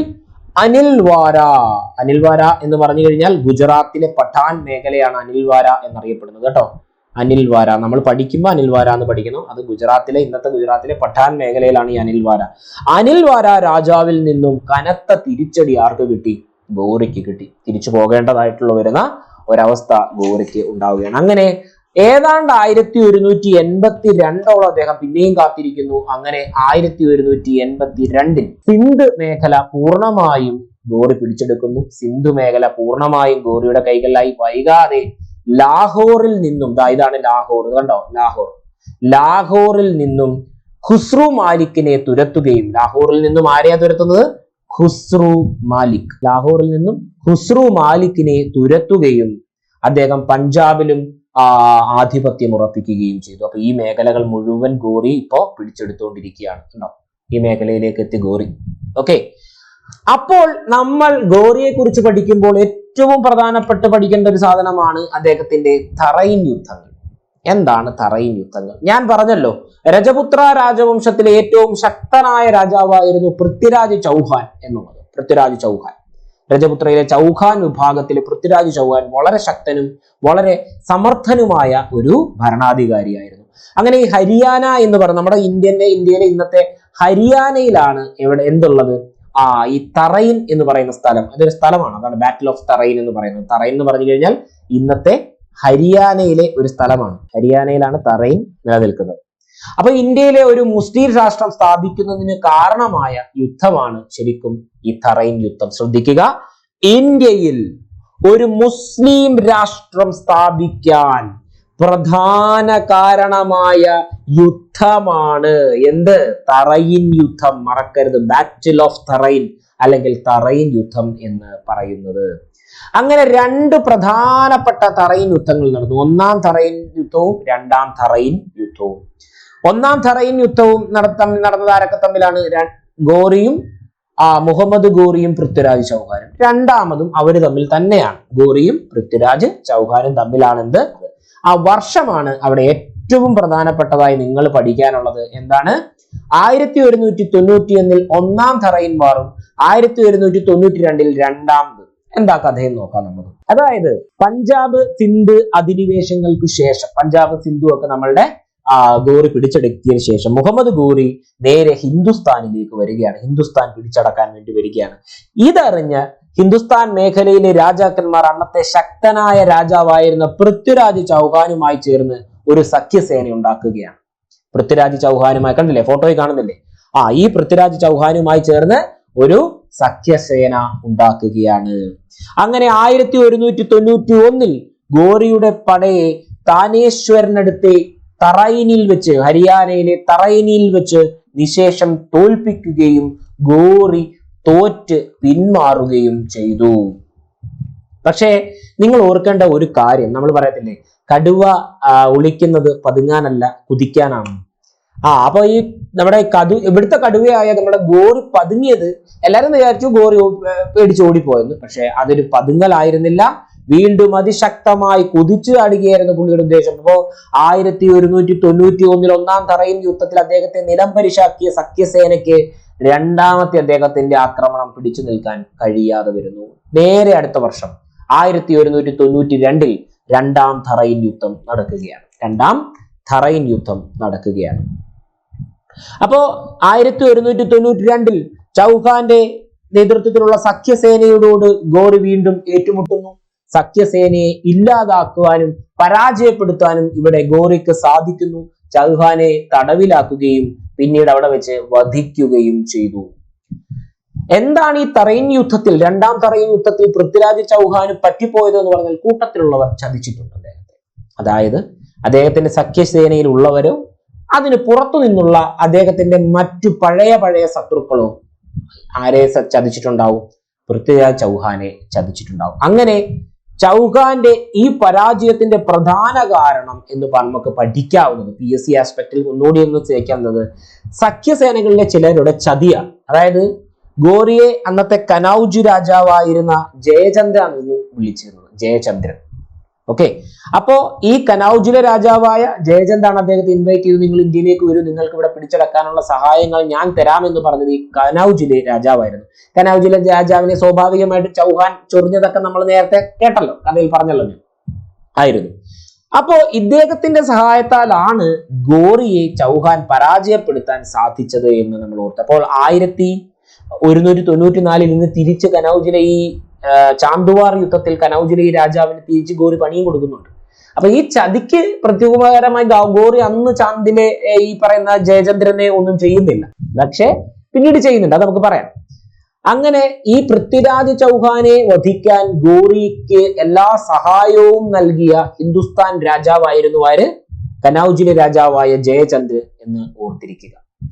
അനിൽവാര അനിൽവാര എന്ന് പറഞ്ഞു കഴിഞ്ഞാൽ ഗുജറാത്തിലെ പഠാൻ മേഖലയാണ് അനിൽവാര എന്നറിയപ്പെടുന്നത് കേട്ടോ. അനിൽവാര നമ്മൾ പഠിക്കുമ്പോൾ അനിൽവാര എന്ന് പഠിക്കുന്നു അത് ഗുജറാത്തിലെ ഇന്നത്തെ ഗുജറാത്തിലെ പഠാൻ മേഖലയിലാണ് ഈ അനിൽവാര അനിൽവാര രാജാവിൽ നിന്നും കനത്ത തിരിച്ചടി ആർക്ക് കിട്ടി? ഗോറിക്ക് കിട്ടി. തിരിച്ചു പോകേണ്ടതായിട്ടുള്ള വരുന്ന ഒരവസ്ഥ ഗോറിക്ക് ഉണ്ടാവുകയാണ്. അങ്ങനെ ഏതാണ്ട് ആയിരത്തി ഒരുന്നൂറ്റി എൺപത്തി രണ്ടോളം അദ്ദേഹം പിന്നെയും കാത്തിരിക്കുന്നു. അങ്ങനെ ആയിരത്തി ഒരുന്നൂറ്റി എൺപത്തി രണ്ടിൽ സിന്ധ് മേഖല പൂർണമായും ഗോറി പിടിച്ചെടുക്കുന്നു. സിന്ധു മേഖല പൂർണമായും ഗോറിയുടെ കൈകളിലായി. വൈകാതെ ലാഹോറിൽ നിന്നും ദാ ഇതാണ് ലാഹോർ കണ്ടോ? ലാഹോർ. ലാഹോറിൽ നിന്നും ഖുസ്രു മാലിക്കിനെ തുരത്തുകയും ലാഹോറിൽ നിന്നും ആരെയാ തുരത്തുന്നത്? ഖുസ്രു മാലിക്. ലാഹോറിൽ നിന്നും ഖുസ്രു മാലിക്കിനെ തുരത്തുകയും അദ്ദേഹം പഞ്ചാബിലും ആധിപത്യം ഉറപ്പിക്കുകയും ചെയ്തു. അപ്പൊ ഈ മേഖലകൾ മുഴുവൻ ഗോറി ഇപ്പോ പിടിച്ചെടുത്തുകൊണ്ടിരിക്കുകയാണ് കണ്ടോ? ഈ മേഖലയിലേക്ക് എത്തി ഗോറി. ഓക്കെ. അപ്പോൾ നമ്മൾ ഗോറിയെ കുറിച്ച് പഠിക്കുമ്പോൾ ഏറ്റവും പ്രധാനപ്പെട്ട് പഠിക്കേണ്ട ഒരു സാധനമാണ് അദ്ദേഹത്തിന്റെ തറയിൻ യുദ്ധങ്ങൾ. എന്താണ് തറയിൻ യുദ്ധങ്ങൾ? ഞാൻ പറഞ്ഞല്ലോ രജപുത്ര രാജവംശത്തിലെ ഏറ്റവും ശക്തനായ രാജാവായിരുന്നു പൃഥ്വിരാജ് ചൗഹാൻ എന്നുള്ളത്. പൃഥ്വിരാജ് ചൗഹാൻ. രജപുത്രയിലെ ചൗഹാൻ വിഭാഗത്തിലെ പൃഥ്വിരാജ് ചൗഹാൻ വളരെ ശക്തനും വളരെ സമർത്ഥനുമായ ഒരു ഭരണാധികാരിയായിരുന്നു. അങ്ങനെ ഈ ഹരിയാന എന്ന് പറഞ്ഞ നമ്മുടെ ഇന്ത്യന്റെ ഇന്ത്യയിലെ ഇന്നത്തെ ഹരിയാനയിലാണ് എവിടെ എന്തുള്ളത്? ആ ഈ തറയിൻ എന്ന് പറയുന്ന സ്ഥലം അതൊരു സ്ഥലമാണ്. അതാണ് ബാറ്റിൽ ഓഫ് തറയിൻ എന്ന് പറയുന്നത്. തറയിൻ എന്ന് പറഞ്ഞു കഴിഞ്ഞാൽ ഇന്നത്തെ ഹരിയാനയിലെ ഒരു സ്ഥലമാണ്. ഹരിയാനയിലാണ് തറയിൻ നിലനിൽക്കുന്നത്. അപ്പൊ ഇന്ത്യയിലെ ഒരു മുസ്ലിം രാഷ്ട്രം സ്ഥാപിക്കുന്നതിന് കാരണമായ യുദ്ധമാണ് ശരിക്കും ഈ തറയിൻ യുദ്ധം. ശ്രദ്ധിക്കുക ഇന്ത്യയിൽ ഒരു മുസ്ലിം രാഷ്ട്രം സ്ഥാപിക്കാൻ പ്രധാന കാരണമായ യുദ്ധമാണ്. എന്ത്? തറയിൻ യുദ്ധം. മറക്കരുത്. ബാറ്റിൽ ഓഫ് തറയിൻ അല്ലെങ്കിൽ തറയിൻ യുദ്ധം എന്ന് പറയുന്നത്. അങ്ങനെ രണ്ട് പ്രധാനപ്പെട്ട തറയിൻ യുദ്ധങ്ങൾ നടന്നു. ഒന്നാം തറയിൻ യുദ്ധവും രണ്ടാം തറയിൻ യുദ്ധവും. ഒന്നാം തറയിൻ യുദ്ധവും നടത്ത നടന്നത് ആരൊക്കെ തമ്മിലാണ്? ഗോറിയും ആ മുഹമ്മദ് ഗോറിയും പൃഥ്വിരാജ് ചൗഹാനും. രണ്ടാമതും അവർ തമ്മിൽ തന്നെയാണ്. ഗോറിയും പൃഥ്വിരാജ് ചൗഹാനും തമ്മിലാണ് എന്ത് ആ വർഷമാണ് അവിടെ ഏറ്റവും പ്രധാനപ്പെട്ടതായി നിങ്ങൾ പഠിക്കാനുള്ളത്. എന്താണ്? ആയിരത്തി ഒരുന്നൂറ്റി തൊണ്ണൂറ്റി ഒന്നിൽ ഒന്നാം തറയിൻ വാറും ആയിരത്തി ഒരുന്നൂറ്റി തൊണ്ണൂറ്റി രണ്ടിൽ രണ്ടാമത്. എന്താ കഥയെന്ന് നോക്കാം നമുക്ക് അതായത് പഞ്ചാബ് സിന്ധ് അധിനിവേശങ്ങൾക്ക് ശേഷം പഞ്ചാബ് സിന്ധു ഒക്കെ നമ്മളുടെ ഗോറി പിടിച്ചെടുത്തിയതിനു ശേഷം മുഹമ്മദ് ഗോറി നേരെ ഹിന്ദുസ്ഥാനിലേക്ക് വരികയാണ്. ഹിന്ദുസ്ഥാൻ പിടിച്ചടക്കാൻ വേണ്ടി വരികയാണ്. ഇതറിഞ്ഞ് ഹിന്ദുസ്ഥാൻ മേഖലയിലെ രാജാക്കന്മാർ അന്നത്തെ ശക്തനായ രാജാവായിരുന്ന പൃഥ്വിരാജ് ചൗഹാനുമായി ചേർന്ന് ഒരു സഖ്യസേന ഉണ്ടാക്കുകയാണ്. പൃഥ്വിരാജ് ചൗഹാനുമായി കണ്ടില്ലേ? ഫോട്ടോയിൽ കാണുന്നില്ലേ? ആ ഈ പൃഥ്വിരാജ് ചൗഹാനുമായി ചേർന്ന് ഒരു സഖ്യസേന ഉണ്ടാക്കുകയാണ്. അങ്ങനെ ആയിരത്തി ഒരുന്നൂറ്റി തൊണ്ണൂറ്റി ഒന്നിൽ ഗോറിയുടെ പടയെ താനേശ്വരനടുത്തെ തറൈനിൽ വെച്ച് ഹരിയാനയിലെ തറൈനിൽ വെച്ച് നിശേഷം തോൽപ്പിക്കുകയും ഗോറി തോറ്റ് പിന്മാറുകയും ചെയ്തു. പക്ഷേ നിങ്ങൾ ഓർക്കേണ്ട ഒരു കാര്യം നമ്മൾ പറയത്തില്ലേ കടുവ ഒളിക്കുന്നത് പതുങ്ങാനല്ല കുതിക്കാനാണ്. ആ അപ്പൊ ഈ നമ്മുടെ കടു ഇവിടുത്തെ കടുവയായ നമ്മുടെ ഗോറി പതുങ്ങിയത് എല്ലാരും വിചാരിച്ചു ഗോറി പേടിച്ച് ഓടിപ്പോയെന്ന്. പക്ഷെ അതൊരു പതുങ്ങലായിരുന്നില്ല. വീണ്ടും അതിശക്തമായി കുതിച്ചു ചാടുകയായിരുന്നു പുള്ളിയുടെ ഉദ്ദേശം. അപ്പോ ആയിരത്തി ഒരുന്നൂറ്റി തൊണ്ണൂറ്റി ഒന്നിൽ ഒന്നാം തറയിൽ യുദ്ധത്തിൽ അദ്ദേഹത്തെ നിലംപരിശാക്കിയ സഖ്യസേനയ്ക്ക് രണ്ടാമത്തെ അദ്ദേഹത്തിന്റെ ആക്രമണം പിടിച്ചു നിൽക്കാൻ കഴിയാതെ വരുന്നു. നേരെ അടുത്ത വർഷം ആയിരത്തി ഒരുന്നൂറ്റി തൊണ്ണൂറ്റി രണ്ടിൽ രണ്ടാം തറയിൻ യുദ്ധം നടക്കുകയാണ്. രണ്ടാം തറയിൻ യുദ്ധം നടക്കുകയാണ്. അപ്പോ ആയിരത്തി ഒരുന്നൂറ്റി തൊണ്ണൂറ്റി രണ്ടിൽ ചൗഹാന്റെ നേതൃത്വത്തിലുള്ള സഖ്യസേനയോട് ഗോറി വീണ്ടും ഏറ്റുമുട്ടുന്നു. സഖ്യസേനയെ ഇല്ലാതാക്കുവാനും പരാജയപ്പെടുത്താനും ഇവിടെ ഗോറിക്ക് സാധിക്കുന്നു. ചൗഹാനെ തടവിലാക്കുകയും പിന്നീട് അവിടെ വെച്ച് വധിക്കുകയും ചെയ്തു. എന്താണ് ഈ തറയിൻ യുദ്ധത്തിൽ രണ്ടാം തറയിൻ യുദ്ധത്തിൽ പൃഥ്വിരാജ് ചൗഹാന് പറ്റിപ്പോയത് എന്ന് പറഞ്ഞാൽ കൂട്ടത്തിലുള്ളവർ ചതിച്ചിട്ടുണ്ട് അദ്ദേഹത്തെ. അതായത് അദ്ദേഹത്തിന്റെ സഖ്യസേനയിൽ ഉള്ളവരും അതിന് പുറത്തു നിന്നുള്ള അദ്ദേഹത്തിന്റെ മറ്റു പഴയ പഴയ ശത്രുക്കളും ആരെ ചതിച്ചിട്ടുണ്ടാവും? പൃഥ്വിരാജ് ചൗഹാനെ ചതിച്ചിട്ടുണ്ടാവും. അങ്ങനെ ചൗഹാന്റെ ഈ പരാജയത്തിന്റെ പ്രധാന കാരണം എന്ന് നമുക്ക് പഠിക്കാവുന്നത്. പി എസ് സി ആസ്പെക്റ്റിൽ ഒന്നുകൂടി ഒന്ന് ചേക്കുന്നത് സഖ്യസേനകളിലെ ചിലരുടെ ചതിയാണ്. അതായത് ഗോറിയെ അന്നത്തെ കനൌജ് രാജാവായിരുന്ന ജയചന്ദ്രൻ എന്ന് വിളിച്ചിരുന്നത്. ജയചന്ദ്രൻ. ഓക്കെ അപ്പോ ഈ കനൌജിലെ രാജാവായ ജയചന്ദ്രാണ് അദ്ദേഹത്തെ ഇൻവൈറ്റ് ചെയ്ത്. നിങ്ങൾ ഇന്ത്യയിലേക്ക് വരും. നിങ്ങൾക്ക് ഇവിടെ പിടിച്ചടക്കാനുള്ള സഹായങ്ങൾ ഞാൻ തരാമെന്ന് പറഞ്ഞത് ഈ കനൌജിലെ രാജാവായിരുന്നു. കനൌജിലെ രാജാവിനെ സ്വാഭാവികമായിട്ട് ചൗഹാൻ ചൊറിഞ്ഞതൊക്കെ നമ്മൾ നേരത്തെ കേട്ടല്ലോ. കഥയിൽ പറഞ്ഞല്ലോ ഞാൻ. ആയിരുന്നു. അപ്പോ ഇദ്ദേഹത്തിന്റെ സഹായത്താലാണ് ഗോറിയെ ചൗഹാൻ പരാജയപ്പെടുത്താൻ സാധിച്ചത് എന്ന് നമ്മൾ ഓർത്തു. അപ്പോൾ ആയിരത്തി ഒരുന്നൂറ്റി തൊണ്ണൂറ്റി നാലിൽ നിന്ന് തിരിച്ച് കനൗജിലെ ഈ ചാന്തുവാർ യുദ്ധത്തിൽ കനൗജിലെ ഈ രാജാവിന് തിരിച്ച് ഗോറി പണിയും കൊടുക്കുന്നുണ്ട്. അപ്പൊ ഈ ചതിക്ക് പ്രത്യുപകാരമായി ഗോറി അന്ന് ചാന്ദിലെ ഈ പറയുന്ന ജയചന്ദ്രനെ ഒന്നും ചെയ്യുന്നില്ല. പക്ഷെ പിന്നീട് ചെയ്യുന്നുണ്ട്. അത് നമുക്ക് പറയാം. അങ്ങനെ ഈ പൃഥ്വിരാജ് ചൗഹാനെ വധിക്കാൻ ഗോറിക്ക് എല്ലാ സഹായവും നൽകിയ ഹിന്ദുസ്ഥാൻ രാജാവായിരുന്നു ആര്? കനൗജിലെ രാജാവായ ജയചന്ദ്രൻ എന്ന് ഓർത്തിരിക്കുക.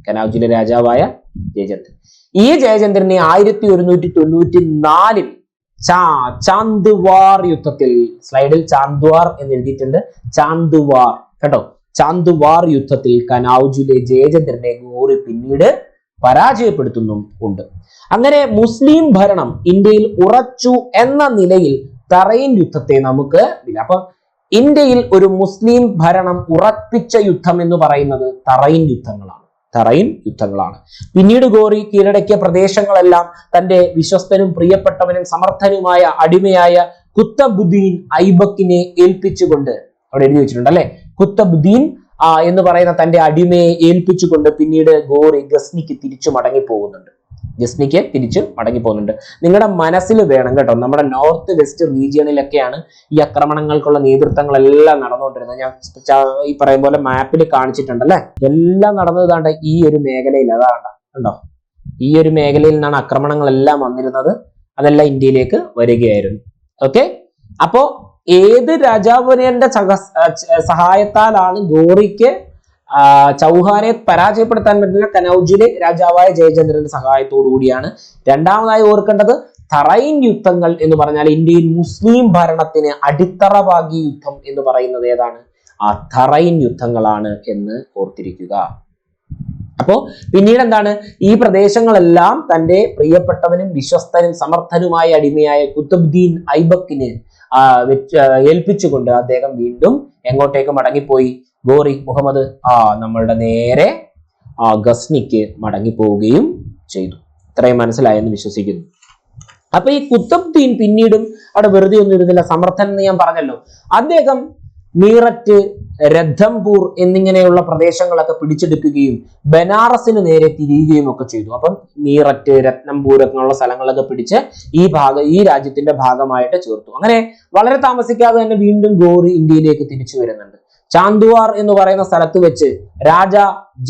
കനൗജിലെ രാജാവായ ജയചന്ദ്രൻ. ഈ ജയചന്ദ്രനെ ആയിരത്തി ഒരുന്നൂറ്റി തൊണ്ണൂറ്റി നാലിൽ ചാ ചാന്തുവാർ യുദ്ധത്തിൽ സ്ലൈഡിൽ ചാന്തുവാർ എന്ന് എഴുതിയിട്ടുണ്ട് ചാന്തുവാർ കേട്ടോ? ചാന്തുവാർ യുദ്ധത്തിൽ കനൌജിലെ ജയചന്ദ്രനെ ഗോറി പിന്നീട് പരാജയപ്പെടുത്തുന്നും ഉണ്ട്. അങ്ങനെ മുസ്ലിം ഭരണം ഇന്ത്യയിൽ ഉറച്ചു എന്ന നിലയിൽ തറയിൻ യുദ്ധത്തെ നമുക്ക് അപ്പൊ ഇന്ത്യയിൽ ഒരു മുസ്ലിം ഭരണം ഉറപ്പിച്ച യുദ്ധം എന്ന് പറയുന്നത് തറയിൻ യുദ്ധങ്ങളാണ്. തറയിൻ യുദ്ധങ്ങളാണ്. പിന്നീട് ഗോറി കീഴടക്കിയ പ്രദേശങ്ങളെല്ലാം തന്റെ വിശ്വസ്തനും പ്രിയപ്പെട്ടവനും സമർത്ഥനുമായ അടിമയായ കുത്തബുദ്ദീൻ ഐബക്കിനെ ഏൽപ്പിച്ചുകൊണ്ട് അവിടെ എഴുതി വെച്ചിട്ടുണ്ട് അല്ലെ? കുത്തബുദ്ദീൻ എന്ന് പറയുന്ന തന്റെ അടിമയെ ഏൽപ്പിച്ചുകൊണ്ട് പിന്നീട് ഗോറി ഗസ്നിക്ക് തിരിച്ചു മടങ്ങി പോകുന്നുണ്ട് ഗസ്നിക്ക് തിരിച്ച് മടങ്ങി പോകുന്നുണ്ട്. നിങ്ങളുടെ മനസ്സിൽ വേണം കേട്ടോ. നമ്മുടെ നോർത്ത് വെസ്റ്റ് റീജിയണിലൊക്കെയാണ് ഈ ആക്രമണങ്ങൾക്കുള്ള നേതൃത്വങ്ങളെല്ലാം നടന്നുകൊണ്ടിരുന്നത്. ഞാൻ ഈ പറയും പോലെ മാപ്പിൽ കാണിച്ചിട്ടുണ്ട് അല്ലെ എല്ലാം നടന്നത് ദാണ്ട ഈ ഒരു മേഖലയിൽ. അതാണ്ട കണ്ടോ? ഈ ഒരു മേഖലയിൽ നിന്നാണ് ആക്രമണങ്ങളെല്ലാം വന്നിരുന്നത്. അതെല്ലാം ഇന്ത്യയിലേക്ക് വരികയായിരുന്നു. ഓക്കെ? അപ്പോ ഏത് രാജാപുരന്റെ സഹ- സഹായത്താലാണ് ഗോറിക്ക് ചൗഹാനെ പരാജയപ്പെടുത്താൻ പറ്റുന്ന കനൌജിലെ രാജാവായ ജയചന്ദ്രന്റെ സഹായത്തോടു കൂടിയാണ് രണ്ടാമതായി ഓർക്കേണ്ടത് തറൈൻ യുദ്ധങ്ങൾ എന്ന് പറഞ്ഞാൽ ഇന്ത്യയിൽ മുസ്ലിം ഭരണത്തിന് അടിത്തറ പാകിയ യുദ്ധം എന്ന് പറയുന്നത് ഏതാണ്? ആ തറൈൻ യുദ്ധങ്ങളാണ് എന്ന് ഓർത്തിരിക്കുക. അപ്പോ പിന്നീട് എന്താണ്? ഈ പ്രദേശങ്ങളെല്ലാം തന്റെ പ്രിയപ്പെട്ടവനും വിശ്വസ്തനും സമർത്ഥനുമായ അടിമയായ കുത്തുബ്ദീൻ ഐബക്കിന് ഏൽപ്പിച്ചുകൊണ്ട് അദ്ദേഹം വീണ്ടും എങ്ങോട്ടേക്ക് മടങ്ങിപ്പോയി? ഗോറി മുഹമ്മദ് ആ നമ്മളുടെ നേരെ ആ ഗസ്നിക്ക് മടങ്ങിപ്പോവുകയും ചെയ്തു. ഇത്രയും മനസ്സിലായെന്ന് വിശ്വസിക്കുന്നു. അപ്പൊ ഈ കുത്തബ്ദീൻ പിന്നീടും അവിടെ വെറുതെ ഒന്നും ഇരുന്നില്ല സമർത്ഥൻ എന്ന് ഞാൻ പറഞ്ഞല്ലോ. അദ്ദേഹം മീററ്റ് രദ്ധംപൂർ എന്നിങ്ങനെയുള്ള പ്രദേശങ്ങളൊക്കെ പിടിച്ചെടുക്കുകയും ബനാറസിന് നേരെ തിരിയുകയും ഒക്കെ ചെയ്തു. അപ്പം മീററ്റ് രത്നംപൂർ എന്നുള്ള സ്ഥലങ്ങളൊക്കെ പിടിച്ച് ഈ ഭാഗം ഈ രാജ്യത്തിന്റെ ഭാഗമായിട്ട് ചേർത്തു. അങ്ങനെ വളരെ താമസിക്കാതെ തന്നെ വീണ്ടും ഗോറി ഇന്ത്യയിലേക്ക് തിരിച്ചു വരുന്നുണ്ട്. ചാന്തുവാർ എന്ന് പറയുന്ന സ്ഥലത്ത് വെച്ച് രാജ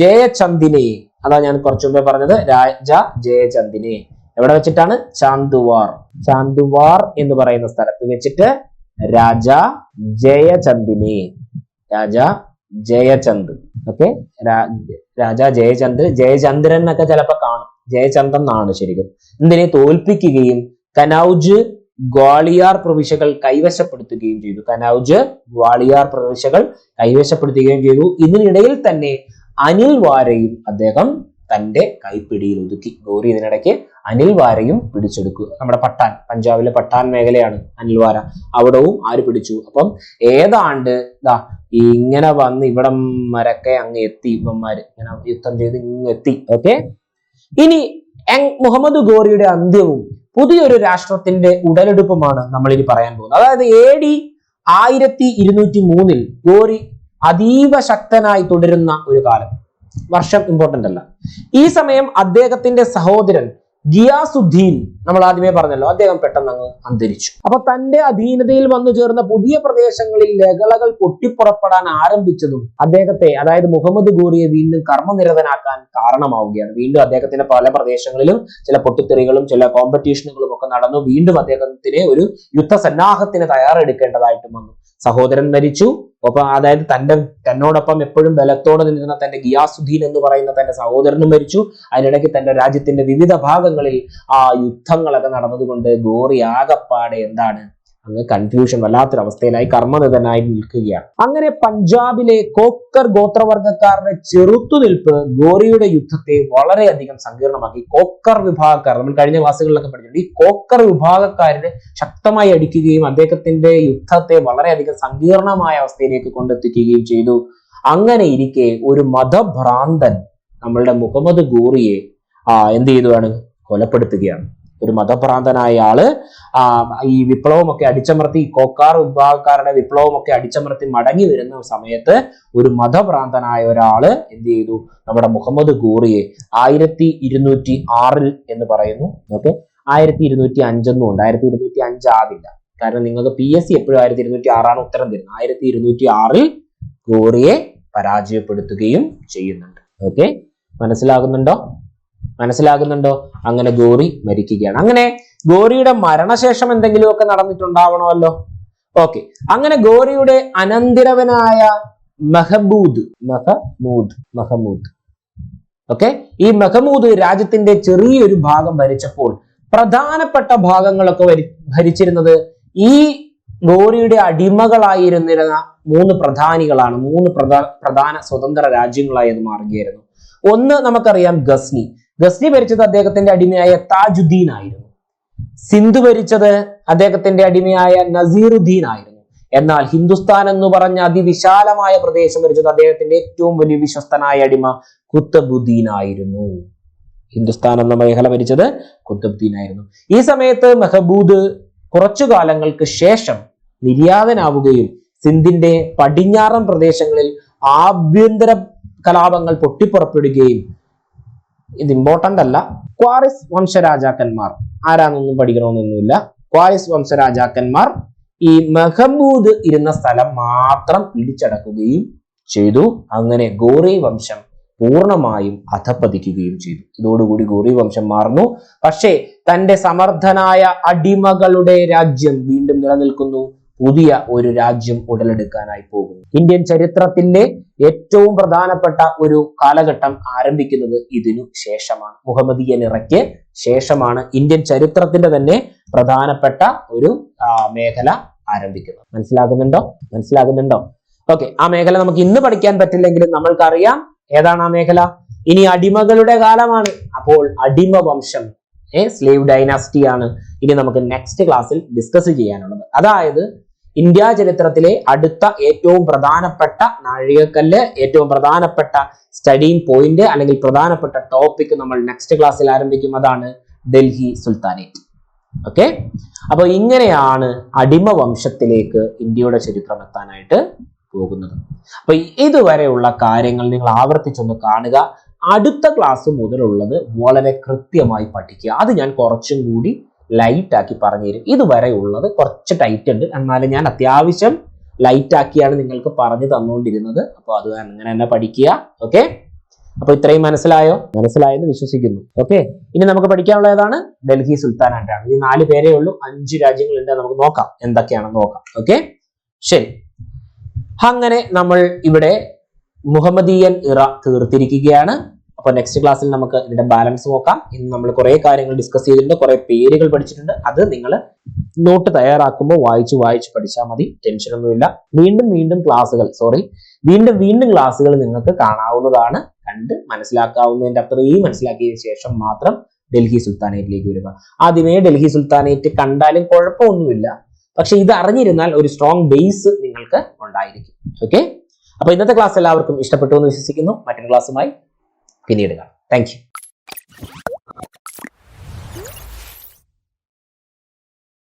ജയചന്ദിനെ അതാ ഞാൻ കുറച്ചു മുമ്പേ പറഞ്ഞത് രാജ ജയചന്ദിനെ എവിടെ വെച്ചിട്ടാണ്? ചാന്തുവാർ ചാന്തുവാർ എന്ന് പറയുന്ന സ്ഥലത്ത് വെച്ചിട്ട് രാജ ജയചന്ദിനെ രാജ ജയചന്ദ്. ഓക്കെ രാജ ജയചന്ദ്. ജയചന്ദ്രൻ എന്നൊക്കെ ചിലപ്പോ കാണും. ജയചന്ദ്രൻ എന്നാണ് ശരിക്കും. എന്തിനെ തോൽപ്പിക്കുകയും കനൌജ് ഗ്വാളിയാർ പ്രവിശ്യകൾ കൈവശപ്പെടുത്തുകയും ചെയ്തു. കനൌജ് ഗ്വാളിയാർ പ്രവിശ്യകൾ കൈവശപ്പെടുത്തുകയും ചെയ്തു. ഇതിനിടയിൽ തന്നെ അനിൽ വാരയും അദ്ദേഹം തന്റെ കൈപ്പിടിയിൽ ഒതുക്കി. ഗൗരി ഇതിനിടയ്ക്ക് അനിൽ വാരയും പിടിച്ചെടുക്കുക. നമ്മുടെ പട്ടാൻ പഞ്ചാബിലെ പട്ടാൻ മേഖലയാണ് അനിൽ വാര അവിടവും ആര് പിടിച്ചു? അപ്പം ഏതാണ്ട് ഇതാ ഇങ്ങനെ വന്ന് ഇവിടെ വരക്കെ അങ്ങ് എത്തി ഇവന്മാര്. ഇങ്ങനെ യുദ്ധം ചെയ്ത് ഇങ്ങ് എത്തി. ഓക്കെ? ഇനി മുഹമ്മദ് ഗോറിയുടെ അന്ത്യവും പുതിയൊരു രാഷ്ട്രത്തിന്റെ ഉടലെടുപ്പുമാണ് നമ്മൾ ഇനി പറയാൻ പോകുന്നത്. അതായത് എ ഡി ആയിരത്തി ഇരുന്നൂറ്റി മൂന്നിൽ ഗോറി അതീവ ശക്തനായി തുടരുന്ന ഒരു കാലം. വർഷം ഇമ്പോർട്ടന്റ് അല്ല. ഈ സമയം അദ്ദേഹത്തിന്റെ സഹോദരൻ ഗിയാസുദ്ദീൻ നമ്മൾ ആദ്യമേ പറഞ്ഞല്ലോ അദ്ദേഹം പെട്ടെന്ന് അങ്ങ് അന്തരിച്ചു. അപ്പൊ തന്റെ അധീനതയിൽ വന്നു ചേർന്ന പുതിയ പ്രദേശങ്ങളിൽ ലഹളകൾ പൊട്ടിപ്പുറപ്പെടാൻ ആരംഭിച്ചതും അദ്ദേഹത്തെ അതായത് മുഹമ്മദ് ഗോറിയെ വീണ്ടും കർമ്മനിരതനാക്കാൻ കാരണമാവുകയാണ്. വീണ്ടും അദ്ദേഹത്തിന്റെ പല പ്രദേശങ്ങളിലും ചില പൊട്ടിത്തെറികളും ചില കോമ്പറ്റീഷനുകളും ഒക്കെ നടന്നു. വീണ്ടും അദ്ദേഹത്തിന് ഒരു യുദ്ധസന്നാഹത്തിന് തയ്യാറെടുക്കേണ്ടതായിട്ടും വന്നു. സഹോദരൻ മരിച്ചു. ഒപ്പം അതായത് തന്റെ തന്നോടൊപ്പം എപ്പോഴും ബലത്തോടെ നിന്നിരുന്ന തന്റെ ഗിയാസുദ്ദീൻ എന്ന് പറയുന്ന തന്റെ സഹോദരനും മരിച്ചു. അതിനിടയ്ക്ക് തന്റെ രാജ്യത്തിന്റെ വിവിധ ഭാഗങ്ങളിൽ ആ യുദ്ധങ്ങളൊക്കെ നടന്നതുകൊണ്ട് ഗോറി ആകപ്പാടെ എന്താണ് അങ്ങ് കൺഫ്യൂഷൻ വല്ലാത്തൊരവസ്ഥയിലായി കർമ്മനിതനായി നിൽക്കുകയാണ്. അങ്ങനെ പഞ്ചാബിലെ കോക്കർ ഗോത്രവർഗക്കാരുടെ ചെറുത്തുനിൽപ്പ് ഗോറിയുടെ യുദ്ധത്തെ വളരെയധികം സങ്കീർണമാക്കി. കോക്കർ വിഭാഗക്കാർ നമ്മൾ കഴിഞ്ഞ ക്ലാസ്സുകളിലൊക്കെ പഠിച്ചിട്ടുണ്ട്. ഈ കോക്കർ വിഭാഗക്കാരനെ ശക്തമായി അടിക്കുകയും അദ്ദേഹത്തിന്റെ യുദ്ധത്തെ വളരെയധികം സങ്കീർണമായ അവസ്ഥയിലേക്ക് കൊണ്ടെത്തിക്കുകയും ചെയ്തു. അങ്ങനെ ഇരിക്കെ ഒരു മതഭ്രാന്തൻ നമ്മളുടെ മുഹമ്മദ് ഗോറിയെ ആ എന്ത് ചെയ്തുവാണ്? കൊലപ്പെടുത്തുകയാണ്. ഒരു മതഭ്രാന്തനായ ആൾ ആ ഈ വിപ്ലവമൊക്കെ അടിച്ചമർത്തി കോക്കാർ വിഭാഗക്കാരുടെ വിപ്ലവമൊക്കെ അടിച്ചമർത്തി മടങ്ങി വരുന്ന സമയത്ത് ഒരു മതഭ്രാന്തനായ ഒരാൾ എന്ത് ചെയ്തു? നമ്മുടെ മുഹമ്മദ് ഗോറിയെ ആയിരത്തി ഇരുന്നൂറ്റി ആറിൽ എന്ന് പറയുന്നു. ഓക്കെ? ആയിരത്തി ഇരുന്നൂറ്റി അഞ്ചെന്നും ഉണ്ട്. ആയിരത്തി ഇരുന്നൂറ്റി അഞ്ചാവില്ല കാരണം നിങ്ങൾക്ക് പി എസ് സി എപ്പോഴും ആയിരത്തി ഇരുന്നൂറ്റി ആറാണ് ഉത്തരം തരുന്നത്. ആയിരത്തി ഇരുന്നൂറ്റി ആറിൽ ഗോറിയെ പരാജയപ്പെടുത്തുകയും ചെയ്യുന്നുണ്ട്. ഓക്കെ? മനസ്സിലാകുന്നുണ്ടോ? മനസ്സിലാകുന്നുണ്ടോ? അങ്ങനെ ഗോറി മരിക്കുകയാണ്. അങ്ങനെ ഗോറിയുടെ മരണശേഷം എന്തെങ്കിലുമൊക്കെ നടന്നിട്ടുണ്ടാവണമല്ലോ? ഓക്കെ. അങ്ങനെ ഗോറിയുടെ അനന്തിരവനായ മെഹബൂദ് മെഹമൂദ് മെഹമൂദ്. ഓക്കെ. ഈ മെഹമൂദ് രാജ്യത്തിന്റെ ചെറിയൊരു ഭാഗം ഭരിച്ചപ്പോൾ പ്രധാനപ്പെട്ട ഭാഗങ്ങളൊക്കെ ഭരിച്ചിരുന്നത് ഈ ഗോറിയുടെ അടിമകളായിരുന്നിരുന്ന മൂന്ന് പ്രധാനികളാണ്. മൂന്ന് പ്രധാന പ്രധാന സ്വതന്ത്ര രാജ്യങ്ങളായി അത് മാറുകയായിരുന്നു. ഒന്ന് നമുക്കറിയാം ഗസ്നി. ഗസ്നി ഭരിച്ചത് അദ്ദേഹത്തിന്റെ അടിമയായ താജുദ്ദീൻ ആയിരുന്നു. സിന്ധു ഭരിച്ചത് അദ്ദേഹത്തിന്റെ അടിമയായ നസീറുദ്ദീൻ ആയിരുന്നു. എന്നാൽ ഹിന്ദുസ്ഥാൻ എന്ന് പറഞ്ഞ അതിവിശാലമായ പ്രദേശം ഭരിച്ചത് അദ്ദേഹത്തിന്റെ ഏറ്റവും വലിയ വിശ്വസ്തനായ അടിമ കുത്തബുദ്ദീൻ ആയിരുന്നു. ഹിന്ദുസ്ഥാൻ എന്ന മേഖല ഭരിച്ചത് കുത്തബുദ്ദീൻ ആയിരുന്നു. ഈ സമയത്ത് മെഹബൂദ് കുറച്ചു കാലങ്ങൾക്ക് ശേഷം നിര്യാതനാവുകയും സിന്ധിന്റെ പടിഞ്ഞാറൻ പ്രദേശങ്ങളിൽ ആഭ്യന്തര കലാപങ്ങൾ പൊട്ടിപ്പുറപ്പെടുകയും ഇത് ഇമ്പോർട്ടന്റ് അല്ല. ക്വാറിസ് വംശരാജാക്കന്മാർ. ആരാന്നൊന്നും പഠിക്കണമെന്നൊന്നുമില്ല. ക്വാറിസ് വംശരാജാക്കന്മാർ ഈ മെഹബൂദ് ഇരുന്ന സ്ഥലം മാത്രം പിടിച്ചടക്കുകയും ചെയ്തു. അങ്ങനെ ഗോറി വംശം പൂർണമായും അധപ്പതിക്കുകയും ചെയ്തു. ഇതോടുകൂടി ഗോറി വംശം മാറുന്നു. പക്ഷേ തന്റെ സമർത്ഥനായ അടിമകളുടെ രാജ്യം വീണ്ടും നിലനിൽക്കുന്നു. പുതിയ ഒരു രാജ്യം ഉടലെടുക്കാനായി പോകുന്നു. ഇന്ത്യൻ ചരിത്രത്തിലെ ഏറ്റവും പ്രധാനപ്പെട്ട ഒരു കാലഘട്ടം ആരംഭിക്കുന്നത് ഇതിനു ശേഷമാണ്. മുഹമ്മദീയൻ ഇറയ്ക്ക് ശേഷമാണ് ഇന്ത്യൻ ചരിത്രത്തിന്റെ തന്നെ പ്രധാനപ്പെട്ട ഒരു മേഖല ആരംഭിക്കുന്നത്. മനസ്സിലാകുന്നുണ്ടോ? മനസ്സിലാകുന്നുണ്ടോ? ഓക്കെ ആ മേഖല നമുക്ക് ഇന്ന് പഠിക്കാൻ പറ്റില്ലെങ്കിലും നമ്മൾക്കറിയാം. ഏതാണ് ആ മേഖല? ഇനി അടിമകളുടെ കാലമാണ്. അപ്പോൾ അടിമ വംശം ഏ സ്ലേവ് ഡൈനാസ്റ്റി ആണ് ഇനി നമുക്ക് നെക്സ്റ്റ് ക്ലാസ്സിൽ ഡിസ്കസ് ചെയ്യാനുള്ളത്. അതായത് ഇന്ത്യ ചരിത്രത്തിലെ അടുത്ത ഏറ്റവും പ്രധാനപ്പെട്ട നാഴികക്കല്ല് ഏറ്റവും പ്രധാനപ്പെട്ട സ്റ്റഡിങ് പോയിന്റ് അല്ലെങ്കിൽ പ്രധാനപ്പെട്ട ടോപ്പിക് നമ്മൾ നെക്സ്റ്റ് ക്ലാസ്സിൽ ആരംഭിക്കും. അതാണ് ഡൽഹി സുൽത്താനേറ്റ്. ഓക്കെ അപ്പൊ ഇങ്ങനെയാണ് അടിമ വംശത്തിലേക്ക് ഇന്ത്യയുടെ ചരിത്രം എത്താനായിട്ട് പോകുന്നത്. അപ്പൊ ഇതുവരെയുള്ള കാര്യങ്ങൾ നിങ്ങൾ ആവർത്തിച്ചൊന്ന് കാണുക. അടുത്ത ക്ലാസ് മുതലുള്ളത് വളരെ കൃത്യമായി പഠിക്കുക. അത് ഞാൻ കുറച്ചും കൂടി ലൈറ്റ് ആക്കി പറഞ്ഞു തരും ഇതുവരെ ഉള്ളത് കുറച്ച് ടൈറ്റ് ഉണ്ട്. എന്നാലും ഞാൻ അത്യാവശ്യം ലൈറ്റ് ആക്കിയാണ് നിങ്ങൾക്ക് പറഞ്ഞു തന്നുകൊണ്ടിരുന്നത്. അപ്പോൾ അത് അങ്ങനെ തന്നെ പഠിക്കുക. ഓക്കെ അപ്പൊ ഇത്രയും മനസ്സിലായോ? മനസ്സിലായെന്ന് വിശ്വസിക്കുന്നു. ഓക്കെ ഇനി നമുക്ക് പഠിക്കാനുള്ള ഏതാണ്? ഡൽഹി സുൽത്താനായിട്ടാണ്. ഈ നാല് പേരേ ഉള്ളൂ. അഞ്ച് രാജ്യങ്ങളുണ്ട്. നമുക്ക് നോക്കാം. എന്തൊക്കെയാണെന്ന് നോക്കാം. ഓക്കെ ശരി. അങ്ങനെ നമ്മൾ ഇവിടെ മുഹമ്മദീയൻ ഇറ തീർത്തിരിക്കുകയാണ്. അപ്പൊ നെക്സ്റ്റ് ക്ലാസ്സിൽ നമുക്ക് ഇതിന്റെ ബാലൻസ് നോക്കാം. ഇന്ന് നമ്മൾ കുറേ കാര്യങ്ങൾ ഡിസ്കസ് ചെയ്തിട്ടുണ്ട് കുറേ പേരുകൾ പഠിച്ചിട്ടുണ്ട്. അത് നിങ്ങൾ നോട്ട് തയ്യാറാക്കുമ്പോൾ വായിച്ച് വായിച്ച് പഠിച്ചാൽ മതി ടെൻഷനൊന്നുമില്ല വീണ്ടും വീണ്ടും ക്ലാസ്സുകൾ സോറി വീണ്ടും വീണ്ടും ക്ലാസ്സുകൾ നിങ്ങൾക്ക് കാണാവുന്നതാണ് കണ്ട് മനസ്സിലാക്കാവുന്നതിന്റെ അത്രയും മനസ്സിലാക്കിയതിനു ശേഷം മാത്രം ഡൽഹി സുൽത്താനേറ്റിലേക്ക് വരിക. ആദ്യമേ ഡൽഹി സുൽത്താനേറ്റ് കണ്ടാലും കുഴപ്പമൊന്നുമില്ല. പക്ഷെ ഇത് അറിഞ്ഞിരുന്നാൽ ഒരു സ്ട്രോങ് ബേസ് നിങ്ങൾക്ക് ഉണ്ടായിരിക്കും. ഓക്കെ അപ്പൊ ഇന്നത്തെ ക്ലാസ് എല്ലാവർക്കും ഇഷ്ടപ്പെട്ടു എന്ന് വിശ്വസിക്കുന്നു. മറ്റൊരു ക്ലാസ്സുമായി പിന്നീട് കാണാം. താങ്ക്